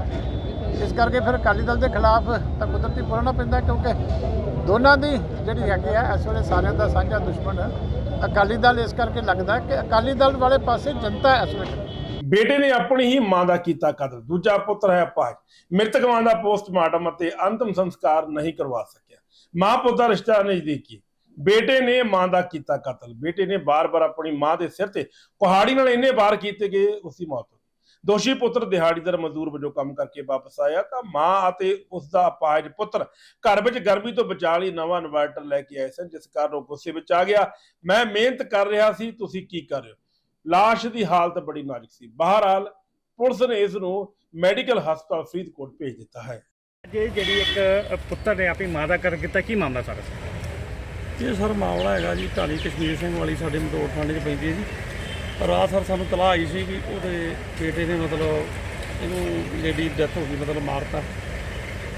Q: ਇਸ ਕਰਕੇ ਫਿਰ ਅਕਾਲੀ ਦਲ ਦੇ ਖਿਲਾਫ ਤਾਂ ਕੁਦਰਤੀ ਬੋਲਣਾ ਪੈਂਦਾ ਕਿਉਂਕਿ ਦੋਨਾਂ ਦੀ ਜਿਹੜੀ ਹੈਗੀ ਆ, ਇਸ ਵੇਲੇ ਸਾਰਿਆਂ ਦਾ ਸਾਂਝਾ ਦੁਸ਼ਮਣ ਅਕਾਲੀ ਦਲ ਇਸ ਕਰਕੇ ਲੱਗਦਾ ਕਿ ਅਕਾਲੀ ਦਲ ਵਾਲੇ ਪਾਸੇ ਜਨਤਾ ਇਸ ਵੇਲੇ।
A: ਬੇਟੇ ਨੇ ਆਪਣੀ ਹੀ ਮਾਂ ਦਾ ਕੀਤਾ ਕਤਲ, ਦੂਜਾ ਪੁੱਤਰ ਹੈ ਅਪਾਹਜ। ਮ੍ਰਿਤਕ ਮਾਂ ਦਾ ਪੋਸਟਮਾਰਟਮ ਅਤੇ ਅੰਤਮ ਸੰਸਕਾਰ ਨਹੀਂ ਕਰਵਾ ਸਕਿਆ। ਮਾਂ ਪੁੱਤ ਦਾ ਰਿਸ਼ਤਾ ਨਜ਼ਦੀਕੀ ਬੇਟੇ ਨੇ ਮਾਂ ਦਾ ਕੀਤਾ ਕਤਲ। ਬੇਟੇ ਨੇ ਬਾਰ-ਬਾਰ ਆਪਣੀ ਮਾਂ ਦੇ ਸਿਰ ਤੇ ਕੁਹਾੜੀ ਨਾਲ ਇੰਨੇ ਵਾਰ ਕੀਤੇ ਗਏ, ਉਸ ਮੌਤ ਹੋ ਗਈ। ਦੋਸ਼ੀ ਪੁੱਤਰ ਦਿਹਾੜੀਦਾਰ ਮਜ਼ਦੂਰ ਵਜੋਂ ਕੰਮ ਕਰਕੇ ਵਾਪਸ ਆਇਆ ਤਾਂ ਮਾਂ ਅਤੇ ਉਸ ਦਾ ਅਪਾਹਜ ਪੁੱਤਰ ਘਰ ਵਿੱਚ ਗਰਮੀ ਤੋਂ ਬਚਾ ਲਈ ਨਵਾਂ ਇਨਵਰਟਰ ਲੈ ਕੇ ਆਏ ਸਨ, ਜਿਸ ਕਾਰਨ ਉਹ ਗੁੱਸੇ ਵਿੱਚ ਆ ਗਿਆ। ਮੈਂ ਮਿਹਨਤ ਕਰ ਰਿਹਾ ਸੀ, ਤੁਸੀਂ ਕੀ ਕਰ ਰਹੇ ਹੋ? ਲਾਸ਼ ਦੀ ਹਾਲਤ ਬੜੀ ਨਾਜ਼ੁਕ ਸੀ। ਬਹਰਹਾਲ, ਪੁਲਿਸ ਨੇ ਇਸ ਨੂੰ ਮੈਡੀਕਲ ਹਸਪਤਾਲ ਫਰੀਦਕੋਟ ਭੇਜ ਦਿੱਤਾ ਹੈ।
S: ਜੇ, ਜਿਹੜੀ ਇੱਕ ਪੁੱਤਰ ਨੇ ਆਪਣੀ ਮਾਂ ਦਾ ਕਰ ਕੀਤਾ, ਕੀ ਮਾਮਲਾ ਸਾਰਾ?
T: ਇਹ ਸਰ ਮਾਮਲਾ ਹੈਗਾ ਜੀ, ਢਾਲੀ ਕਸ਼ਮੀਰ ਸਿੰਘ ਵਾਲੀ ਸਾਡੇ ਮਟੋੜ ਥਾਣੇ 'ਚ ਪੈਂਦੀ ਹੈ ਜੀ। ਰਾਤ ਸਰ ਸਾਨੂੰ ਤਲਾਹ ਆਈ ਸੀ ਵੀ ਉਹਦੇ ਬੇਟੇ ਨੇ ਮਤਲਬ ਇਹਨੂੰ ਲੇਡੀ ਡੈਥ ਹੋ ਗਈ, ਮਤਲਬ ਮਾਰਤਾ।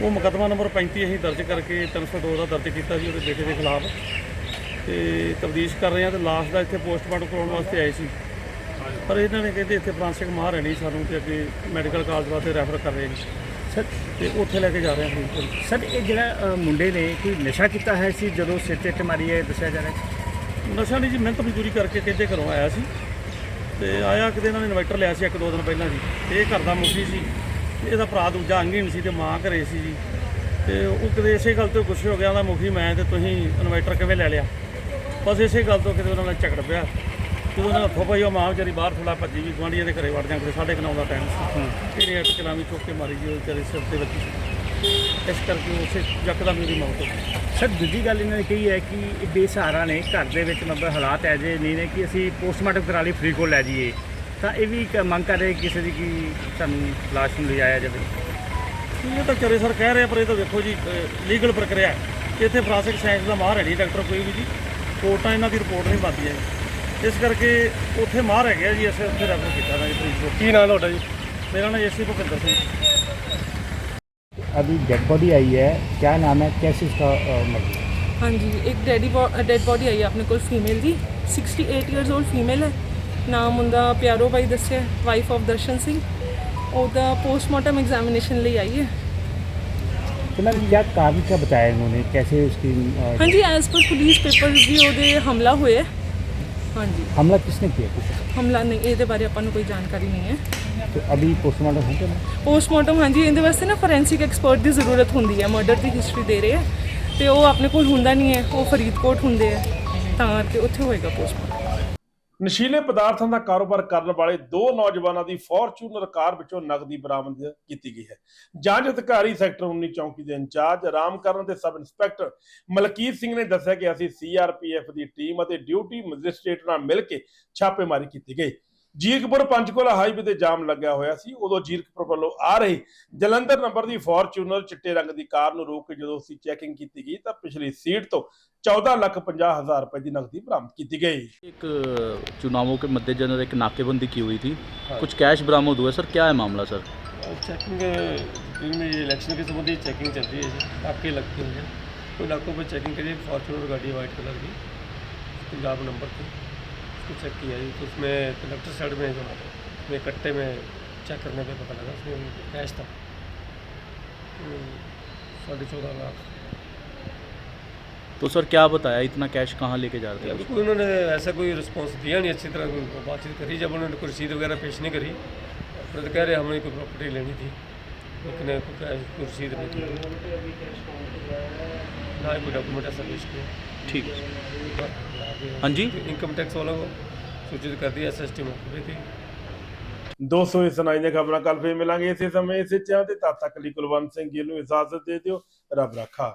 T: ਉਹ ਮੁਕੱਦਮਾ ਨੰਬਰ 35 ਅਸੀਂ ਦਰਜ ਕਰਕੇ 302 ਦਾ ਦਰਜ ਕੀਤਾ ਸੀ ਉਹਦੇ ਬੇਟੇ ਦੇ ਖਿਲਾਫ। ਤੇ ਤਬਦੀਸ਼ ਕਰ ਰਹੇ ਹਾਂ ਤੇ ਲਾਸ਼ ਦਾ ਇੱਥੇ ਪੋਸਟਮਾਰਟਮ ਕਰਾਉਣ ਵਾਸਤੇ ਆਏ ਸੀ। ਪਰ ਇਹਨਾਂ ਨੇ ਕਹਿੰਦੇ ਇੱਥੇ ਫਰਾਂਸਿਕ ਮਾਰ ਹੈ ਸਾਨੂੰ ਤੇ ਅੱਗੇ ਮੈਡੀਕਲ ਕਾਲਜ ਵਾਸਤੇ ਰੈਫਰ ਕਰ ਰਹੇ ਨੇ।
S: ਸਰ,
T: ਤੇ ਉੱਥੇ ਲੈ ਕੇ ਜਾ ਰਹੇ ਹਾਂ
S: ਸਰ, ਇਹ ਜਿਹੜਾ ਮੁੰਡੇ ਨੇ ਕੋਈ ਨਸ਼ਾ ਕੀਤਾ ਹੈ ਸੀ ਜਦੋਂ ਸਿਰ ਤੇ ਮਾਰੀ ਹੈ ਦੱਸਿਆ ਜਾ ਰਿਹਾ
T: ਨਸ਼ਾ ਨਹੀਂ ਜੀ, ਮਿਹਨਤ ਮਜ਼ਦੂਰੀ ਕਰਕੇ ਕਹਿੰਦੇ ਘਰੋਂ ਆਇਆ ਸੀ। ਤੇ ਆਇਆ ਕਿਤੇ ਇਹਨਾਂ ਨੇ ਇਨਵਰਟਰ ਲਿਆ ਸੀ ਇੱਕ ਦੋ ਦਿਨ ਪਹਿਲਾਂ ਜੀ। ਇਹ ਘਰ ਦਾ ਮੁਖੀ ਸੀ। ਤੇ ਇਹਦਾ ਭਰਾ ਦੂਜਾ ਅੰਗਹੀਣ ਸੀ ਤੇ ਮਾਂ ਘਰੇ ਸੀ ਜੀ। ਤੇ ਉਹ ਕਦੇ ਇਸੇ ਗੱਲ ਤੋਂ ਗੁੱਸੇ ਹੋ ਗਿਆ, ਉਹਦਾ ਮੁਖੀ ਮੈਂ ਤੇ ਤੁਸੀਂ ਇਨਵਰਟਰ ਕਿਵੇਂ ਲੈ ਲਿਆ? ਬਸ ਇਸੇ ਗੱਲ ਤੋਂ ਕਿਤੇ ਉਹਨਾਂ ਨਾਲ ਝਗੜ ਪਿਆ। ਜਦੋਂ ਉਹਨਾਂ ਦਾ ਹੱਥੋਂ ਪਈ ਉਹ ਮਾਂ ਵਿਚਾਰੀ ਬਾਹਰ ਥੋੜਾ ਭੱਜੀ ਵੀ ਗੁਆਂਢੀਆਂ ਦੇ ਘਰੇ ਵੜ ਜਾਂ ਕਿਤੇ ਸਾਢੇ ਕੁ ਨੌ ਦਾ ਟਾਈਮ ਸੀ। ਇਹਨੇ ਅੱਟ ਕਲਾਮੀ ਚੁੱਕ ਕੇ ਮਾਰੀ ਜੀ ਉਹ ਵਿਚਾਰੇ ਸਿਰ ਦੇ ਵਿੱਚ ਇਸ ਕਰਕੇ ਉਸੇ ਯਕਦਮ ਮੇਰੀ ਮੌਤ ਹੋ ਗਈ।
S: ਸਰ ਦੂਜੀ ਗੱਲ ਇਹਨਾਂ ਨੇ ਕਹੀ ਹੈ ਕਿ ਇਹ ਬੇਸਹਾਰਾ ਨੇ ਘਰ ਦੇ ਵਿੱਚ ਮਤਲਬ ਹਾਲਾਤ ਐ ਜੇ ਨਹੀਂ ਨੇ ਕਿ ਅਸੀਂ ਪੋਸਟਮਾਰਟਮ ਕਰਾ ਲਈ ਫ੍ਰੀ ਕੋਲ ਲੈ ਜਾਈਏ। ਤਾਂ ਇਹ ਵੀ ਇੱਕ ਮੰਗ ਕਰ ਰਹੇ ਕਿਸੇ ਦੀ ਕਿ ਸਾਨੂੰ ਲਾਸ਼ ਨੂੰ ਲਿਜਾਇਆ ਜਾਵੇ।
T: ਇਹ ਤਾਂ ਚਰੇ ਸਰ ਕਹਿ ਰਹੇ ਆ, ਪਰ ਇਹ ਤਾਂ ਵੇਖੋ ਜੀ ਲੀਗਲ ਪ੍ਰਕਿਰਿਆ ਹੈ। ਇੱਥੇ ਫਰਾਂਸਿਕ ਸਾਇੰਸ ਦਾ ਮਾਹਰ ਹੈ ਨਹੀਂ ਡਾਕਟਰ ਕੋਈ ਵੀ ਜੀ। ਕੋਰਟਾਂ ਇਹਨਾਂ ਦੀ ਰਿਪੋਰਟ ਨਹੀਂ ਪਾਉਂਦੀਆਂ ਜੀ ਇਸ ਕਰਕੇ ਉੱਥੇ ਮਾਰ ਹੈਗੇ ਆ ਜੀ ਅਸੀਂ ਉੱਥੇ ਰੈਫਰ ਕੀਤਾ ਨਾ ਜੀ
S: ਕੀ ਨਾਮ ਤੁਹਾਡਾ ਜੀ?
T: ਮੇਰਾ ਨਾਮ ਏਸੀ ਭੁਪਿੰਦਰ ਸਿੰਘ।
S: अभी डेड बॉडी आई है क्या नाम है कैसे इसका
U: अ, मतलब ਹਾਂਜੀ ਇੱਕ ਡੈਡੀ ਡੈਡ ਬੋਡੀ ਆਈ ਆਪਣੇ ਕੋਲ ਫੀਮੇਲ ਦੀ। 68 ਇਅਰਸ 올ਡ ਫੀਮੇਲ ਹੈ। ਨਾਮ ਉਹਦਾ ਪਿਆਰੋ ਬਾਈ ਦੱਸਿਆ ਵਾਈਫ ਆਫ ਦਰਸ਼ਨ ਸਿੰਘ। ਉਹਦਾ ਪੋਸਟਮਾਰਟਮ ਐਗਜ਼ਾਮੀਨੇਸ਼ਨ ਲਈ ਆਈ ਹੈ।
S: तो मैम क्या कारण क्या बताया इन्होंने कैसे उसकी अ,
U: ਹਾਂਜੀ ਐਸ ਪਰ ਪੁਲਿਸ ਪੇਪਰਸ ਵੀ ਉਹਦੇ ਹਮਲਾ ਹੋਇਆ। जी
S: हमला किसने किया कुछ
U: ਹਮਲਾ ਨਹੀਂ ਇਹਦੇ ਬਾਰੇ ਆਪਾਂ ਨੂੰ ਕੋਈ ਜਾਣਕਾਰੀ ਨਹੀਂ ਹੈ
S: तो अभी पोस्टमार्टम हो गया
U: ਪੋਸਟਮਾਰਟਮ ਹਾਂਜੀ ਇਹਦੇ ਵਾਸਤੇ ਨਾ ਫੋਰੈਂਸਿਕ ਐਕਸਪਰਟ ਦੀ ਜ਼ਰੂਰਤ ਹੁੰਦੀ ਹੈ ਮਰਡਰ ਦੀ ਹਿਸਟਰੀ ਦੇ ਰਹੇ ਹੈ ਤੇ ਉਹ ਆਪਣੇ ਕੋਲ ਹੁੰਦਾ ਨਹੀਂ ਹੈ ਉਹ ਫਰੀਦਕੋਟ ਹੁੰਦੇ ਆ ਤਾਂ ਕਰਕੇ ਉੱਥੇ ਹੋਏਗਾ ਪੋਸਟਮਾਰਟਮ
A: ਨਸ਼ੀਲੇ ਪਦਾਰਥਾਂ ਦਾ ਕਾਰੋਬਾਰ ਕਰਨ ਵਾਲੇ ਦੋ ਨੌਜਵਾਨਾਂ ਦੀ ਫੋਰਚੂਨਰ ਕਾਰ ਵਿੱਚੋਂ ਨਕਦੀ ਬਰਾਮਦ ਕੀਤੀ ਗਈ ਹੈ। ਜਾਂਚ ਅਧਿਕਾਰੀ ਸੈਕਟਰ 19 ਚੌਂਕੀ ਦੇ ਇੰਚਾਰਜ ਰਾਮਕਰਨ ਤੇ ਸਬ ਇੰਸਪੈਕਟਰ ਮਲਕੀਤ ਸਿੰਘ ਨੇ ਦੱਸਿਆ ਕਿ ਅਸੀਂ ਸੀਆਰਪੀਐਫ ਦੀ ਟੀਮ ਅਤੇ ਡਿਊਟੀ ਮੈਜਿਸਟ੍ਰੇਟ ਨਾਲ ਮਿਲ ਕੇ ਛਾਪੇਮਾਰੀ ਕੀਤੀ ਗਈ। ਜੀਰਕਪੁਰ ਪੰਚਕੂਲਾ ਹਾਈਵੇ ਤੇ ਜਾਮ ਲੱਗਿਆ ਹੋਇਆ ਸੀ ਉਦੋਂ ਜੀਰਕਪੁਰ ਵੱਲੋਂ ਆ ਰਹੀ ਜਲੰਧਰ ਨੰਬਰ ਦੀ ਫੋਰਚੂਨਰ ਚਿੱਟੇ ਰੰਗ ਦੀ ਕਾਰ ਨੂੰ ਰੋਕ ਕੇ ਜਦੋਂ ਅਸੀਂ ਚੈਕਿੰਗ ਕੀਤੀ ਗਈ ਤਾਂ ਪਿਛਲੀ ਸੀਟ ਤੋਂ 14 ਲੱਖ 50 ਹਜ਼ਾਰ ਰੁਪਏ ਦੀ ਨਕਦੀ ਬਰਾਮਦ ਕੀਤੀ ਗਈ
V: एक चुनावों के मद्देनजर एक नाकेबंदी की हुई थी कुछ कैश बरामद हुआ सर क्या है मामला सर
T: चेकिंग इनमें ये इलेक्शन के संबंधी चेकिंग चल रही है जी आपके लगती है कोई इलाकों पर चेकिंग करिए फॉर्चूनर गाड़ी है वाइट कलर की पंजाब नंबर की उसको चेक किया जी तो उसमें कलेक्टर साइड में जो में कट्टे में चेक करने पे पता लगा उसमें कैश था हम्म, साढ़े चौदह लाख
V: तो सर क्या बताया इतना कैश कहाँ लेके जा रहे
T: अभी
V: थे
T: कोई उन्होंने ऐसा कोई रिस्पॉन्स दिया नहीं अच्छी तरह कोई बातचीत करी जब उन्होंने कोई रसीद वगैरह पेश नहीं करी फिर तो कह रहे हमने कोई प्रॉपर्टी लेनी थी लेकिन कोई कैश कोई रसीद नहीं थी ना ही कोई डॉक्यूमेंट ऐसा पेश किया ਠੀਕ ਹੈ। ਹਾਂਜੀ? ਇਨਕਮ ਟੈਕਸ ਵਾਲਾ ਨੂੰ ਸੂਚਿਤ ਕਰਦੀ ਹੈ ਐਸਐਸਟੀ ਮੁਕਵੇ ਤੇ
A: ਦੋਸਤੋ ਇਸ ਸੁਣਾਈ ਦੀਆਂ ਖਬਰਾਂ ਕੱਲ ਫੇਰ ਮਿਲਾਂਗੇ। ਇਸੇ ਸਮੇਂ ਇਸੇ ਚੈਨਲ ਤੇ ਤਦ ਤੱਕ ਲਈ ਕੁਲਵੰਤ ਸਿੰਘ ਜੀ ਨੂੰ ਇਜਾਜ਼ਤ ਦੇ ਦਿਓ। ਰੱਬ ਰੱਖਾ